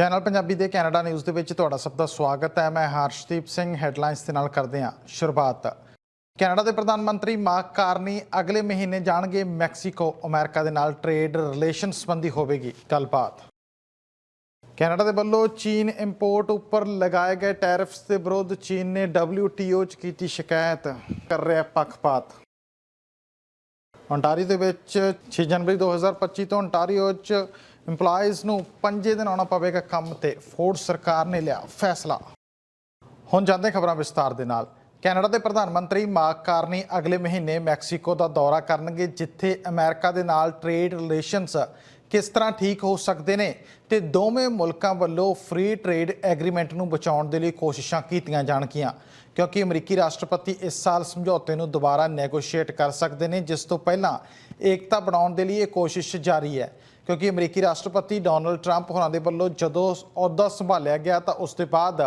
Channel Punjabi ਦੇ Canada news ਦੇ ਵਿੱਚ ਤੁਹਾਡਾ ਸਭ ਦਾ ਸਵਾਗਤ ਹੈ। ਮੈਂ ਹਰਸ਼ਦੀਪ ਸਿੰਘ ਹੈਡਲਾਈਨਸ ਦੇ ਨਾਲ ਕਰਦੇ ਹਾਂ ਸ਼ੁਰੂਆਤ। ਕੈਨੇਡਾ ਦੇ ਪ੍ਰਧਾਨ ਮੰਤਰੀ ਮਾਰਕ ਕਾਰਨੀ ਅਗਲੇ ਮਹੀਨੇ ਜਾਣਗੇ ਮੈਕਸੀਕੋ, ਅਮਰੀਕਾ ਦੇ ਨਾਲ ਟ੍ਰੇਡ ਰਿਲੇਸ਼ਨ ਸੰਬੰਧੀ ਹੋਵੇਗੀ ਗੱਲਬਾਤ। ਕੈਨੇਡਾ ਦੇ ਵੱਲੋਂ ਚੀਨ ਇੰਪੋਰਟ ਉੱਪਰ ਲਗਾਏ ਗਏ ਟੈਰਿਫਸ ਦੇ ਵਿਰੁੱਧ ਚੀਨ ਨੇ WTO 'ਚ ਕੀਤੀ ਸ਼ਿਕਾਇਤ, ਕਰ ਰਿਹਾ ਪੱਖਪਾਤ। ਓਨਟਾਰੀਓ ਦੇ ਵਿੱਚ 6 ਜਨਵਰੀ 2025 ਤੋਂ ਓਨਟਾਰੀਓ 'ਚ EMPLOYEES ਨੂੰ ਪੰਜੇ ਦਿਨ ਆਉਣਾ ਪਵੇਗਾ ਕੰਮ ਤੇ। ਫੋਰਡ ਸਰਕਾਰ ਨੇ ਲਿਆ ਫੈਸਲਾ। ਹੁਣ ਜਾਂਦੇ ਖਬਰਾਂ ਵਿਸਤਾਰ ਦੇ ਨਾਲ। ਕੈਨੇਡਾ ਦੇ ਪ੍ਰਧਾਨ ਮੰਤਰੀ ਮਾਰਕ ਕਾਰਨੀ ਅਗਲੇ ਮਹੀਨੇ ਮੈਕਸੀਕੋ ਦਾ ਦੌਰਾ ਕਰਨਗੇ, ਜਿੱਥੇ ਅਮਰੀਕਾ ਦੇ ਨਾਲ ਟ੍ਰੇਡ ਰਿਲੇਸ਼ਨਸ ਕਿਸ ਤਰ੍ਹਾਂ ਠੀਕ ਹੋ ਸਕਦੇ ਨੇ ਤੇ ਦੋਵੇਂ ਮੁਲਕਾਂ ਵੱਲੋਂ ਫ੍ਰੀ ਟ੍ਰੇਡ ਐਗਰੀਮੈਂਟ ਨੂੰ ਬਚਾਉਣ ਦੇ ਲਈ ਕੋਸ਼ਿਸ਼ਾਂ ਕੀਤੀਆਂ ਜਾਣਗੀਆਂ। ਕਿਉਂਕਿ ਅਮਰੀਕੀ ਰਾਸ਼ਟਰਪਤੀ ਇਸ ਸਾਲ ਸਮਝੌਤੇ ਨੂੰ ਦੁਬਾਰਾ ਨੈਗੋਸ਼ੀਏਟ ਕਰ ਸਕਦੇ ਨੇ, ਜਿਸ ਤੋਂ ਪਹਿਲਾਂ ਏਕਤਾ ਬਣਾਉਣ ਦੇ ਲਈ ਇਹ ਕੋਸ਼ਿਸ਼ ਜਾਰੀ ਹੈ। ਕਿਉਂਕਿ ਅਮਰੀਕੀ ਰਾਸ਼ਟਰਪਤੀ ਡੋਨਲਡ ਟਰੰਪ ਹੋਰਾਂ ਦੇ ਵੱਲੋਂ ਜਦੋਂ ਅਹੁਦਾ ਸੰਭਾਲਿਆ ਗਿਆ ਤਾਂ ਉਸ ਦੇ ਬਾਅਦ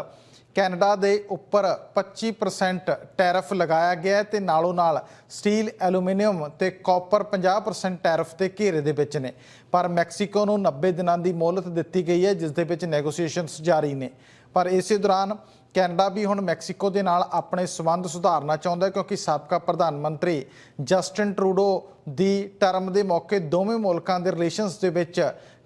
ਕੈਨੇਡਾ ਦੇ ਉੱਪਰ 25% ਟੈਰਿਫ ਲਗਾਇਆ ਗਿਆ ਹੈ ਤੇ ਨਾਲੋਂ ਨਾਲ ਸਟੀਲ, ਐਲੂਮੀਨੀਅਮ ਤੇ ਕਾਪਰ 50% ਟੈਰਿਫ ਦੇ ਘੇਰੇ ਦੇ ਵਿੱਚ ਨੇ। ਪਰ ਮੈਕਸੀਕੋ ਨੂੰ 90 ਦਿਨਾਂ ਦੀ ਮੋਹਲਤ ਦਿੱਤੀ ਗਈ ਹੈ, ਜਿਸ ਦੇ ਵਿੱਚ ਨੈਗੋਸੀਏਸ਼ਨਸ ਜਾਰੀ ਨੇ। ਪਰ ਇਸੇ ਦੌਰਾਨ ਕੈਨੇਡਾ ਵੀ ਹੁਣ ਮੈਕਸੀਕੋ ਦੇ ਨਾਲ ਆਪਣੇ ਸਬੰਧ ਸੁਧਾਰਨਾ ਚਾਹੁੰਦਾ ਹੈ ਕਿਉਂਕਿ ਸਾਬਕਾ ਪ੍ਰਧਾਨ ਮੰਤਰੀ ਜਸਟਿਨ ਟਰੂਡੋ ਦੀ ਟਰਮ ਦੇ ਮੌਕੇ ਦੋਵੇਂ ਮੁਲਕਾਂ ਦੇ ਰਿਲੇਸ਼ਨਸ ਦੇ ਵਿੱਚ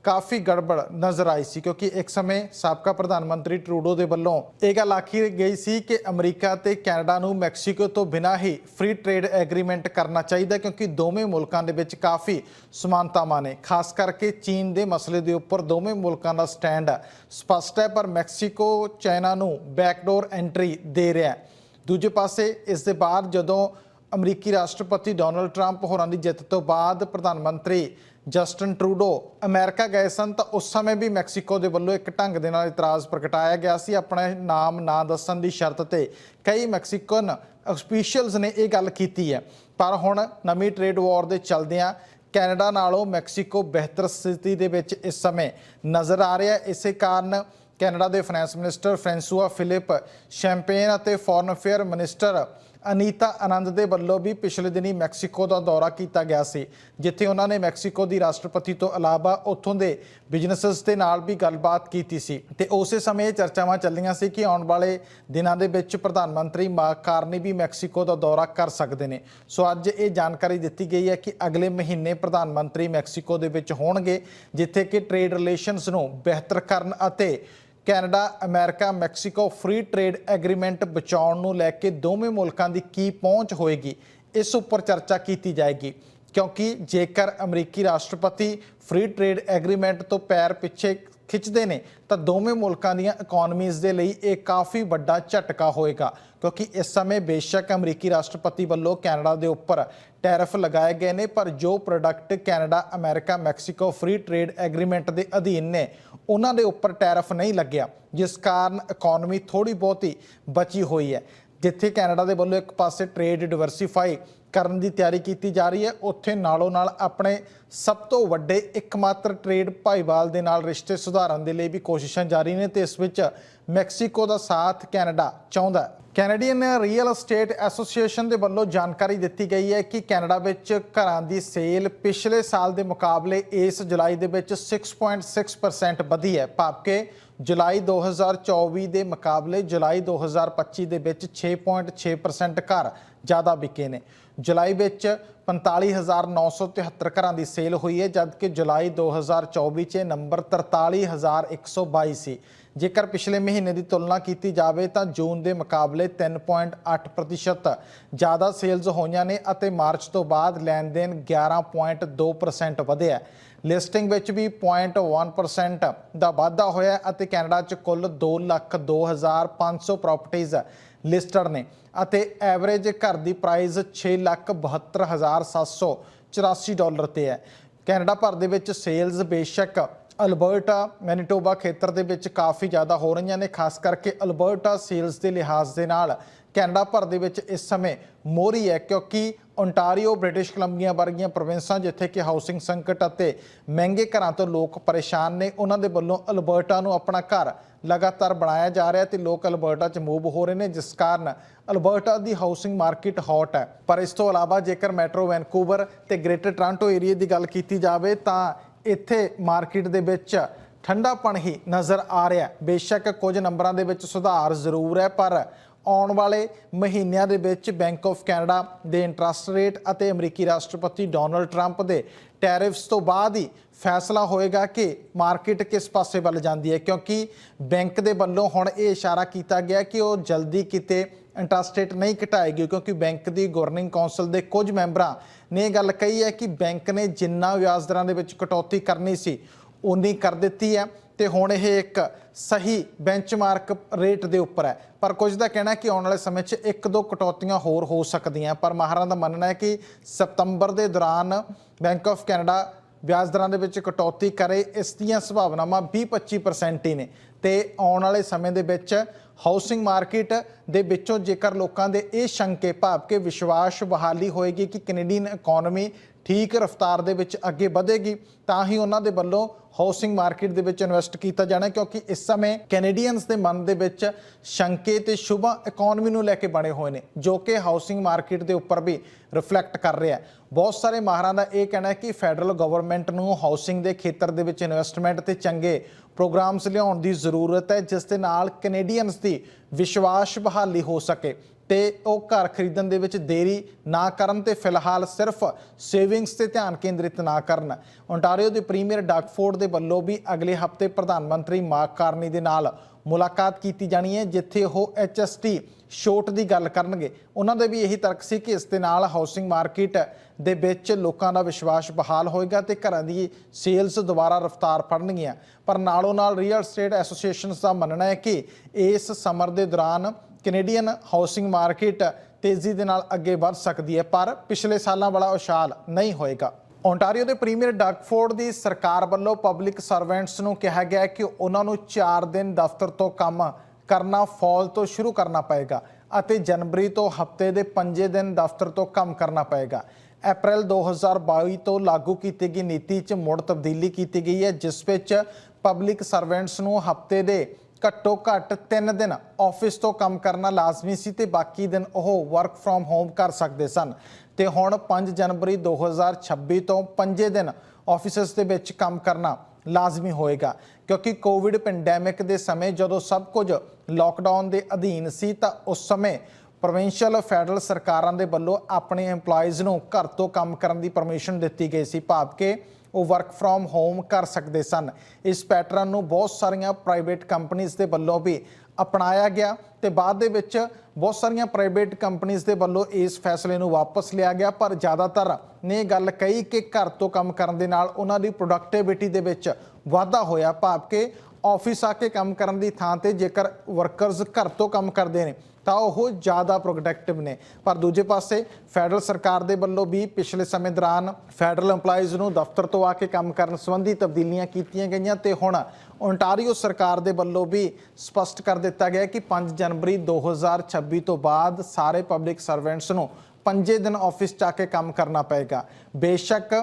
ਕਾਫੀ ਗੜਬੜ ਨਜ਼ਰ ਆਈ ਸੀ ਕਿਉਂਕਿ ਇੱਕ ਸਮੇਂ ਸਾਬਕਾ ਪ੍ਰਧਾਨ ਮੰਤਰੀ ਟਰੂਡੋ ਦੇ ਵੱਲੋਂ ਇਹ ਗੱਲ ਆਖੀ ਗਈ ਸੀ ਕਿ ਅਮਰੀਕਾ ਤੇ ਕੈਨੇਡਾ ਨੂੰ ਮੈਕਸੀਕੋ ਤੋਂ ਬਿਨਾਂ ਹੀ ਫ੍ਰੀ ਟ੍ਰੇਡ ਐਗਰੀਮੈਂਟ ਕਰਨਾ ਚਾਹੀਦਾ ਕਿਉਂਕਿ ਦੋਵੇਂ ਮੁਲਕਾਂ ਦੇ ਵਿੱਚ ਕਾਫੀ ਸਮਾਨਤਾਵਾਂ ਨੇ। ਖਾਸ ਕਰਕੇ ਚੀਨ ਦੇ ਮਸਲੇ ਦੇ ਉੱਪਰ ਦੋਵੇਂ ਮੁਲਕਾਂ ਦਾ ਸਟੈਂਡ ਸਪਸ਼ਟ ਹੈ, ਪਰ ਮੈਕਸੀਕੋ ਚਾਈਨਾ ਨੂੰ ਬੈਕਡੋਰ ਐਂਟਰੀ ਦੇ ਰਿਹਾ ਹੈ। ਦੂਜੇ ਪਾਸੇ ਇਸ ਦੇ ਬਾਅਦ ਜਦੋਂ ਅਮਰੀਕੀ ਰਾਸ਼ਟਰਪਤੀ ਡੋਨਲਡ ਟਰੰਪ ਹੋਰਾਂ ਦੀ ਜਿੱਤ ਤੋਂ ਬਾਅਦ ਪ੍ਰਧਾਨ ਮੰਤਰੀ ਜਸਟਨ ਟਰੂਡੋ ਅਮਰੀਕਾ ਗਏ ਸਨ ਤਾਂ ਉਸ ਸਮੇਂ ਵੀ ਮੈਕਸੀਕੋ ਦੇ ਵੱਲੋਂ ਇੱਕ ਢੰਗ ਦੇ ਨਾਲ ਇਤਰਾਜ਼ ਪ੍ਰਗਟਾਇਆ ਗਿਆ ਸੀ। ਆਪਣੇ ਨਾਮ ਨਾ ਦੱਸਣ ਦੀ ਸ਼ਰਤ ਤੇ ਕਈ ਮੈਕਸੀਕਨ ਅਫੀਸ਼ੀਅਲਸ ਨੇ ਇਹ ਗੱਲ ਕੀਤੀ ਹੈ। ਪਰ ਹੁਣ ਨਵੀਂ ਟ੍ਰੇਡ ਵਾਰ ਦੇ ਚਲਦਿਆਂ ਕੈਨੇਡਾ ਨਾਲੋਂ ਮੈਕਸੀਕੋ ਬਿਹਤਰ ਸਥਿਤੀ ਦੇ ਵਿੱਚ ਇਸ ਸਮੇਂ ਨਜ਼ਰ ਆ ਰਿਹਾ ਇਸੇ ਕਾਰਨ ਕੈਨੇਡਾ ਦੇ finance minister Francois Philippe, Champagne ਅਤੇ foreign affair minister Anita Anand ਦੇ ਵੱਲੋਂ ਵੀ ਪਿਛਲੇ ਦਿਨੀ ਮੈਕਸੀਕੋ ਦਾ ਦੌਰਾ ਕੀਤਾ ਗਿਆ ਸੀ, ਜਿੱਥੇ ਉਹਨਾਂ ਨੇ ਮੈਕਸੀਕੋ ਦੀ ਰਾਸ਼ਟਰਪਤੀ ਤੋਂ ਇਲਾਵਾ ਉੱਥੋਂ ਦੇ ਬਿਜ਼ਨੈਸਸ ਦੇ ਨਾਲ ਵੀ ਗੱਲਬਾਤ ਕੀਤੀ ਸੀ। ਤੇ ਉਸੇ ਸਮੇਂ ਇਹ ਚਰਚਾਵਾਂ ਚੱਲੀਆਂ ਸੀ ਕਿ ਆਉਣ ਵਾਲੇ ਦਿਨਾਂ ਦੇ ਵਿੱਚ ਪ੍ਰਧਾਨ ਮੰਤਰੀ ਮਾਰਕ ਕਾਰਨੀ ਵੀ ਮੈਕਸੀਕੋ ਦਾ ਦੌਰਾ ਕਰ ਸਕਦੇ ਨੇ। ਸੋ ਅੱਜ ਇਹ ਜਾਣਕਾਰੀ ਦਿੱਤੀ ਗਈ ਹੈ ਕਿ ਅਗਲੇ ਮਹੀਨੇ ਪ੍ਰਧਾਨ ਮੰਤਰੀ ਮੈਕਸੀਕੋ ਦੇ ਵਿੱਚ ਹੋਣਗੇ, ਜਿੱਥੇ ਕਿ ਟ੍ਰੇਡ ਰਿਲੇਸ਼ਨਸ ਨੂੰ ਬਿਹਤਰ ਕਰਨ ਅਤੇ Canada, America, Mexico free trade agreement ਬਚਾਉਣ ਨੂੰ ਲੈ ਕੇ ਦੋਵੇਂ ਮੁਲਕਾਂ ਦੀ ਕੀ ਪਹੁੰਚ ਹੋਏਗੀ, ਇਸ ਉੱਪਰ ਚਰਚਾ ਕੀਤੀ ਜਾਏਗੀ। ਕਿਉਂਕਿ ਜੇਕਰ ਅਮਰੀਕੀ ਰਾਸ਼ਟਰਪਤੀ ਫ੍ਰੀ ਟ੍ਰੇਡ ਐਗਰੀਮੈਂਟ ਤੋਂ ਪੈਰ ਪਿੱਛੇ ਖਿੱਚਦੇ ਨੇ, ਤਾਂ ਦੋਵੇਂ ਮੁਲਕਾਂ ਦੀਆਂ ਇਕਨੋਮੀਜ਼ ਦੇ ਲਈ ਇਹ ਕਾਫੀ ਵੱਡਾ ਝਟਕਾ ਹੋਏਗਾ। ਕਿਉਂਕਿ ਇਸ ਸਮੇਂ ਬੇਸ਼ੱਕ ਅਮਰੀਕੀ ਰਾਸ਼ਟਰਪਤੀ ਵੱਲੋਂ ਕੈਨੇਡਾ ਦੇ ਉੱਪਰ ਟੈਰਿਫ ਲਗਾਏ ਗਏ ਨੇ, ਪਰ ਜੋ product Canada, America, Mexico free trade agreement ਦੇ ਅਧੀਨ ਨੇ ਉਹਨਾਂ ਦੇ ਉੱਪਰ ਟੈਰਿਫ ਨਹੀਂ ਲੱਗਿਆ, ਜਿਸ ਕਾਰਨ ਇਕਨੋਮੀ ਥੋੜੀ ਬਹੁਤੀ ਬਚੀ ਹੋਈ ਹੈ। ਜਿੱਥੇ ਕੈਨੇਡਾ ਦੇ ਵੱਲੋਂ ਇੱਕ ਪਾਸੇ ਟ੍ਰੇਡ ਡਿਵਰਸੀਫਾਈ ਕਰਨ ਦੀ ਤਿਆਰੀ ਕੀਤੀ ਜਾ ਰਹੀ ਹੈ। ਉੱਥੇ ਨਾਲੋਂ ਨਾਲ ਆਪਣੇ ਸਭ ਤੋਂ ਵੱਡੇ ਇੱਕਮਾਤਰ ਟ੍ਰੇਡ ਭਾਈਵਾਲ ਦੇ ਨਾਲ ਰਿਸ਼ਤੇ ਸੁਧਾਰਨ ਦੇ ਲਈ ਵੀ ਕੋਸ਼ਿਸ਼ਾਂ ਜਾਰੀ ਨੇ ਤੇ ਇਸ ਵਿੱਚ ਮੈਕਸੀਕੋ ਦਾ ਸਾਥ ਕੈਨੇਡਾ ਚਾਹੁੰਦਾ ਹੈ। ਕੈਨੇਡੀਅਨ ਰੀਅਲ ਏਸਟੇਟ ਐਸੋਸੀਏਸ਼ਨ ਦੇ ਵੱਲੋਂ ਜਾਣਕਾਰੀ ਦਿੱਤੀ ਗਈ ਹੈ ਕਿ ਕੈਨੇਡਾ ਵਿੱਚ ਘਰਾਂ ਦੀ ਸੇਲ ਪਿਛਲੇ ਸਾਲ ਦੇ ਮੁਕਾਬਲੇ ਇਸ ਜੁਲਾਈ ਦੇ ਵਿੱਚ 6.6% ਵਧੀ ਹੈ। ਭਾਵ ਕਿ ਜੁਲਾਈ 2024 ਦੇ ਮੁਕਾਬਲੇ ਜੁਲਾਈ 2025 ਦੇ ਵਿੱਚ 6.6% ਘਰ ਜ਼ਿਆਦਾ ਵਿਕੇ ਨੇ। ਜੁਲਾਈ ਵਿੱਚ 45973 ਘਰਾਂ ਦੀ ਸੇਲ ਹੋਈ ਹੈ ਜਦਕਿ ਜੁਲਾਈ 2024 'ਚ ਇਹ ਨੰਬਰ 43122 ਸੀ ਜੇਕਰ ਪਿਛਲੇ ਮਹੀਨੇ ਦੀ ਤੁਲਨਾ ਕੀਤੀ ਜਾਵੇ ਤਾਂ ਜੂਨ ਦੇ ਮੁਕਾਬਲੇ 3.8% ਜ਼ਿਆਦਾ ਸੇਲਜ਼ ਹੋਈਆਂ ਨੇ ਅਤੇ ਮਾਰਚ ਤੋਂ ਬਾਅਦ ਲੈਣ ਦੇਣ 11.2% ਵਧਿਆ ਲਿਸਟਿੰਗ ਵਿੱਚ ਵੀ 0.1% ਦਾ ਵਾਧਾ ਹੋਇਆ ਅਤੇ ਕੈਨੇਡਾ 'ਚ ਕੁੱਲ 2,02,500 ਪ੍ਰਾਪਰਟੀਆਂ ਲਿਸਟਡ ਨੇ ਅਤੇ ਐਵਰੇਜ ਘਰ ਦੀ ਪ੍ਰਾਈਸ 6,72,784 ਡਾਲਰ ਤੇ ਹੈ। ਕੈਨੇਡਾ ਭਰ ਦੇ ਵਿੱਚ ਸੇਲਜ਼ ਬੇਸ਼ੱਕ ਅਲਬਰਟਾ ਮੈਨੀਟੋਬਾ ਖੇਤਰ ਦੇ ਵਿੱਚ ਕਾਫੀ ਜ਼ਿਆਦਾ ਹੋ ਰਹੀਆਂ ਨੇ ਖਾਸ ਕਰਕੇ ਅਲਬਰਟਾ ਸੇਲਜ਼ ਦੇ ਲਿਹਾਜ਼ ਦੇ ਨਾਲ। ਕੈਨੇਡਾ ਭਰ ਦੇ ਵਿੱਚ ਇਸ ਸਮੇਂ ਮੋਰੀ ਹੈ ਕਿਉਂਕਿ ਓਨਟਾਰੀਓ ਬ੍ਰਿਟਿਸ਼ ਕੋਲੰਬੀਆ ਵਰਗੀਆਂ ਪ੍ਰੋਵਿੰਸਾਂ ਜਿੱਥੇ ਕਿ ਹਾਊਸਿੰਗ ਸੰਕਟ ਅਤੇ ਮਹਿੰਗੇ ਘਰਾਂ ਤੋਂ ਲੋਕ ਪਰੇਸ਼ਾਨ ਨੇ, ਉਹਨਾਂ ਦੇ ਵੱਲੋਂ ਅਲਬਰਟਾ ਨੂੰ ਆਪਣਾ ਘਰ ਲਗਾਤਾਰ ਬਣਾਇਆ ਜਾ ਰਿਹਾ ਤੇ ਲੋਕ ਅਲਬਰਟਾ 'ਚ ਮੂਵ ਹੋ ਰਹੇ ਨੇ, ਜਿਸ ਕਾਰਨ ਅਲਬਰਟਾ ਦੀ ਹਾਊਸਿੰਗ ਮਾਰਕੀਟ ਹੌਟ ਹੈ। ਪਰ ਇਸ ਤੋਂ ਇਲਾਵਾ ਜੇਕਰ ਮੈਟਰੋ ਵੈਨਕੂਵਰ ਤੇ ਗ੍ਰੇਟਰ ਟੋਰਾਂਟੋ ਏਰੀਆ ਦੀ ਗੱਲ ਕੀਤੀ ਜਾਵੇ, ਤਾਂ ਇੱਥੇ ਮਾਰਕੀਟ ਦੇ ਵਿੱਚ ਠੰਡਾਪਣ ਹੀ ਨਜ਼ਰ ਆ ਰਿਹਾ ਬੇਸ਼ੱਕ ਕੁਝ ਨੰਬਰਾਂ ਦੇ ਵਿੱਚ ਸੁਧਾਰ ਜ਼ਰੂਰ ਹੈ, ਪਰ ਆਉਣ ਵਾਲੇ ਮਹੀਨਿਆਂ ਦੇ ਵਿੱਚ ਬੈਂਕ ਆਫ ਕੈਨੇਡਾ ਦੇ ਇੰਟਰਸਟ ਰੇਟ ਅਤੇ ਅਮਰੀਕੀ ਰਾਸ਼ਟਰਪਤੀ ਡੋਨਲਡ ਟਰੰਪ ਦੇ ਟੈਰਿਫਸ ਤੋਂ ਬਾਅਦ ਹੀ ਫੈਸਲਾ ਹੋਏਗਾ ਕਿ ਮਾਰਕੀਟ ਕਿਸ ਪਾਸੇ ਵੱਲ ਜਾਂਦੀ ਹੈ, ਕਿਉਂਕਿ ਬੈਂਕ ਦੇ ਵੱਲੋਂ ਹੁਣ ਇਹ ਇਸ਼ਾਰਾ ਕੀਤਾ ਗਿਆ ਕਿ ਉਹ ਜਲਦੀ ਕਿਤੇ ਇੰਟਰਸਟ ਰੇਟ ਨਹੀਂ ਘਟਾਏਗੀ, ਕਿਉਂਕਿ ਬੈਂਕ ਦੀ ਗਵਰਨਿੰਗ ਕੌਂਸਲ ਦੇ ਕੁਝ ਮੈਂਬਰਾਂ ਨੇ ਇਹ ਗੱਲ ਕਹੀ ਹੈ ਕਿ ਬੈਂਕ ਨੇ ਜਿੰਨਾ ਵਿਆਜ ਦਰਾਂ ਦੇ ਵਿੱਚ ਕਟੌਤੀ ਕਰਨੀ ਸੀ ਉਨੀ ਕਰ ਦਿੱਤੀ ਹੈ। ਤੇ ਹੁਣ ਇਹ ਇੱਕ ਸਹੀ ਬੈਂਚਮਾਰਕ ਰੇਟ ਦੇ ਉੱਪਰ ਹੈ। ਪਰ ਕੁਝ ਦਾ ਕਹਿਣਾ ਕਿ ਆਉਣ ਵਾਲੇ ਸਮੇਂ 'ਚ ਇੱਕ ਦੋ ਕਟੌਤੀਆਂ ਹੋਰ ਹੋ ਸਕਦੀਆਂ। ਪਰ ਮਾਹਰਾਂ ਦਾ ਮੰਨਣਾ ਹੈ ਕਿ ਸਤੰਬਰ ਦੇ ਦੌਰਾਨ ਬੈਂਕ ਆਫ ਕੈਨੇਡਾ ਵਿਆਜ ਦਰਾਂ ਦੇ ਵਿੱਚ ਕਟੌਤੀ ਕਰੇ, ਇਸ ਦੀਆਂ ਸੰਭਾਵਨਾਵਾਂ 20-25% ਹੀ ਨੇ। ਤੇ ਆਉਣ ਵਾਲੇ ਸਮੇਂ ਦੇ ਵਿੱਚ ਹਾਊਸਿੰਗ ਮਾਰਕੀਟ ਦੇ ਵਿੱਚੋਂ ਜੇਕਰ ਲੋਕਾਂ ਦੇ ਇਹ ਸ਼ੰਕੇ ਭਾਵ ਕਿ ਵਿਸ਼ਵਾਸ ਬਹਾਲੀ ਹੋਏਗੀ ਕਿ ਕੈਨੇਡੀਅਨ ਇਕਨੋਮੀ ਠੀਕ ਰਫ਼ਤਾਰ ਦੇ ਵਿੱਚ ਅੱਗੇ ਵਧੇਗੀ, ਤਾਂ ਹੀ ਉਹਨਾਂ ਦੇ ਵੱਲੋਂ ਹਾਊਸਿੰਗ ਮਾਰਕੀਟ ਦੇ ਵਿੱਚ ਇਨਵੈਸਟ ਕੀਤਾ ਜਾਣਾ ਕਿਉਂਕਿ ਇਸ ਸਮੇਂ ਕੈਨੇਡੀਅਨਸ ਦੇ ਮਨ ਦੇ ਵਿੱਚ ਸ਼ੰਕੇ ਤੇ ਸ਼ੁਭਾ ਇਕਨੋਮੀ ਨੂੰ ਲੈ ਕੇ ਬਣੇ ਹੋਏ ਨੇ, ਜੋ ਕਿ ਹਾਊਸਿੰਗ ਮਾਰਕੀਟ ਦੇ ਉੱਪਰ ਵੀ ਰਿਫਲੈਕਟ ਕਰ ਰਿਹਾ ਹੈ। ਬਹੁਤ ਸਾਰੇ ਮਾਹਰਾਂ ਦਾ ਇਹ ਕਹਿਣਾ ਹੈ ਕਿ ਫੈਡਰਲ ਗਵਰਨਮੈਂਟ ਨੂੰ ਹਾਊਸਿੰਗ ਦੇ ਖੇਤਰ ਦੇ ਵਿੱਚ ਇਨਵੈਸਟਮੈਂਟ ਤੇ ਚੰਗੇ ਪ੍ਰੋਗਰਾਮਸ ਲਿਆਉਣ ਦੀ ਜ਼ਰੂਰਤ ਹੈ, ਜਿਸ ਦੇ ਨਾਲ ਕੈਨੇਡੀਅਨਸ ਦੀ ਵਿਸ਼ਵਾਸ ਬਹਾਲੀ ਹੋ ਸਕੇ ਤੇ ਉਹ ਘਰ ਖਰੀਦਣ ਦੇ ਵਿੱਚ ਦੇਰੀ ਨਾ ਕਰਨ ਤੇ ਫਿਲਹਾਲ ਸਿਰਫ ਸੇਵਿੰਗਸ ਤੇ ਧਿਆਨ ਕੇਂਦਰਿਤ ਨਾ ਕਰਨ। ਓਨਟਾਰੀਓ ਦੇ ਪ੍ਰੀਮੀਅਰ ਡਾਕਫੋਰਡ ਦੇ ਵੱਲੋਂ ਵੀ ਅਗਲੇ ਹਫ਼ਤੇ ਪ੍ਰਧਾਨ ਮੰਤਰੀ ਮਾਰਕ ਕਾਰਨੀ ਦੇ ਨਾਲ ਮੁਲਾਕਾਤ ਕੀਤੀ ਜਾਣੀ ਹੈ, ਜਿੱਥੇ ਉਹ ਐਚਐਸਟੀ ਛੋਟ ਦੀ ਗੱਲ ਕਰਨਗੇ। ਉਹਨਾਂ ਦੇ ਵੀ ਇਹੀ ਤਰਕ ਸੀ ਕਿ ਇਸ ਦੇ ਨਾਲ ਹਾਊਸਿੰਗ ਮਾਰਕੀਟ ਦੇ ਵਿੱਚ ਲੋਕਾਂ ਦਾ ਵਿਸ਼ਵਾਸ ਬਹਾਲ ਹੋਏਗਾ ਤੇ ਘਰਾਂ ਦੀ ਸੇਲਸ ਦੁਬਾਰਾ ਰਫ਼ਤਾਰ ਫੜਨਗੀਆਂ। ਪਰ ਨਾਲੋਂ ਨਾਲ ਰੀਅਲ ਸਟੇਟ ਐਸੋਸੀਏਸ਼ਨਸ ਦਾ ਮੰਨਣਾ ਹੈ ਕਿ ਇਸ ਸਮਰ ਦੇ ਦੌਰਾਨ ਕੈਨੇਡੀਅਨ ਹਾਊਸਿੰਗ ਮਾਰਕੀਟ ਤੇਜ਼ੀ ਦੇ ਨਾਲ ਅੱਗੇ ਵੱਧ ਸਕਦੀ ਹੈ, ਪਰ ਪਿਛਲੇ ਸਾਲਾਂ ਵਾਲਾ ਉਛਾਲ ਨਹੀਂ ਹੋਏਗਾ। ਓਨਟਾਰੀਓ ਦੇ ਪ੍ਰੀਮੀਅਰ ਡਾਕਫੋਰਡ ਦੀ ਸਰਕਾਰ ਵੱਲੋਂ ਪਬਲਿਕ ਸਰਵੈਂਟਸ ਨੂੰ ਕਿਹਾ ਗਿਆ ਹੈ ਕਿ ਉਹਨਾਂ ਨੂੰ 4 ਦਿਨ ਦਫ਼ਤਰ ਤੋਂ ਕੰਮ ਕਰਨਾ ਫਾਲ ਤੋਂ ਸ਼ੁਰੂ ਕਰਨਾ ਪਏਗਾ ਅਤੇ ਜਨਵਰੀ ਤੋਂ ਹਫ਼ਤੇ ਦੇ 5 ਦਿਨ ਦਫ਼ਤਰ ਤੋਂ ਕੰਮ ਕਰਨਾ ਪਏਗਾ। ਅਪ੍ਰੈਲ 2022 ਤੋਂ ਲਾਗੂ ਕੀਤੀ ਗਈ ਨੀਤੀ 'ਚ ਮੁੜ ਤਬਦੀਲੀ ਕੀਤੀ ਗਈ ਹੈ, ਜਿਸ ਵਿੱਚ ਪਬਲਿਕ ਸਰਵੈਂਟਸ ਨੂੰ ਹਫ਼ਤੇ ਦੇ ਘੱਟੋ ਘੱਟ 3 ਦਿਨ ਆਫਿਸ ਤੋਂ ਕੰਮ ਕਰਨਾ ਲਾਜ਼ਮੀ ਸੀ ਤੇ ਬਾਕੀ ਦਿਨ ਉਹ ਵਰਕ ਫਰੋਮ ਹੋਮ ਕਰ ਸਕਦੇ ਸਨ। ਤੇ ਹੁਣ 5 ਜਨਵਰੀ 2026 ਤੋਂ 5 ਦਿਨ ਆਫਿਸਸ ਦੇ ਵਿੱਚ ਕੰਮ ਕਰਨਾ ਲਾਜ਼ਮੀ ਹੋਏਗਾ। ਕਿਉਂਕਿ ਕੋਵਿਡ ਪੈਂਡੈਮਿਕ ਦੇ ਸਮੇਂ ਜਦੋਂ ਸਭ ਕੁਝ ਲੋਕਡਾਊਨ ਦੇ ਅਧੀਨ ਸੀ, ਤਾਂ ਉਸ ਸਮੇਂ ਪ੍ਰੋਵਿੰਸ਼ੀਅਲ ਫੈਡਰਲ ਸਰਕਾਰਾਂ ਦੇ ਵੱਲੋਂ ਆਪਣੇ EMPLOYEES ਨੂੰ ਘਰ ਤੋਂ ਕੰਮ ਕਰਨ ਦੀ ਪਰਮਿਸ਼ਨ ਦਿੱਤੀ ਗਈ ਸੀ। ਭਾਵ ਕਿ ਉਹ ਵਰਕ ਫਰੋਮ ਹੋਮ ਕਰ ਸਕਦੇ ਸਨ। ਇਸ ਪੈਟਰਨ ਨੂੰ ਬਹੁਤ ਸਾਰੀਆਂ ਪ੍ਰਾਈਵੇਟ ਕੰਪਨੀਆਂ ਦੇ ਵੱਲੋਂ ਵੀ ਅਪਣਾਇਆ ਗਿਆ ਤੇ ਬਾਅਦ ਦੇ ਵਿੱਚ ਬਹੁਤ ਸਾਰੀਆਂ ਪ੍ਰਾਈਵੇਟ ਕੰਪਨੀਆਂ ਦੇ ਵੱਲੋਂ ਇਸ ਫੈਸਲੇ ਨੂੰ ਵਾਪਸ ਲਿਆ ਗਿਆ। ਪਰ ਜ਼ਿਆਦਾਤਰ ਨੇ ਇਹ ਗੱਲ ਕਹੀ ਕਿ ਘਰ ਤੋਂ ਕੰਮ ਕਰਨ ਦੇ ਨਾਲ ਉਹਨਾਂ ਦੀ ਪ੍ਰੋਡਕਟਿਵਿਟੀ ਦੇ ਵਿੱਚ ਵਾਧਾ ਹੋਇਆ। ਭਾਵ ਕਿ ਆਫਿਸ ਆ ਕੇ ਕੰਮ ਕਰਨ ਦੀ ਥਾਂ ਤੇ ਜੇਕਰ ਵਰਕਰਸ ਘਰ ਤੋਂ ਕੰਮ ਕਰਦੇ ਨੇ ਤਾਂ ਉਹ ਜ਼ਿਆਦਾ ਪ੍ਰੋਡਕਟਿਵ ਨੇ। ਪਰ ਦੂਜੇ ਪਾਸੇ, ਫੈਡਰਲ ਸਰਕਾਰ ਦੇ ਵੱਲੋਂ ਵੀ ਪਿਛਲੇ ਸਮੇਂ ਦੌਰਾਨ ਫੈਡਰਲ EMPLOYEES ਨੂੰ ਦਫ਼ਤਰ ਤੋਂ ਆ ਕੇ ਕੰਮ ਕਰਨ ਸੰਬੰਧੀ ਤਬਦੀਲੀਆਂ ਕੀਤੀਆਂ ਗਈਆਂ ਤੇ ਹੁਣ ਓਨਟਾਰੀਓ ਸਰਕਾਰ ਦੇ ਵੱਲੋਂ ਵੀ ਸਪਸ਼ਟ ਕਰ ਦਿੱਤਾ ਗਿਆ ਕਿ 5 ਜਨਵਰੀ 2026 ਤੋਂ ਬਾਅਦ ਸਾਰੇ ਪਬਲਿਕ ਸਰਵੈਂਟਸ ਨੂੰ ਪੰਜੇ ਦਿਨ ਆਫਿਸ 'ਚ ਆ ਕੇ ਕੰਮ ਕਰਨਾ ਪਏਗਾ। ਬੇਸ਼ੱਕ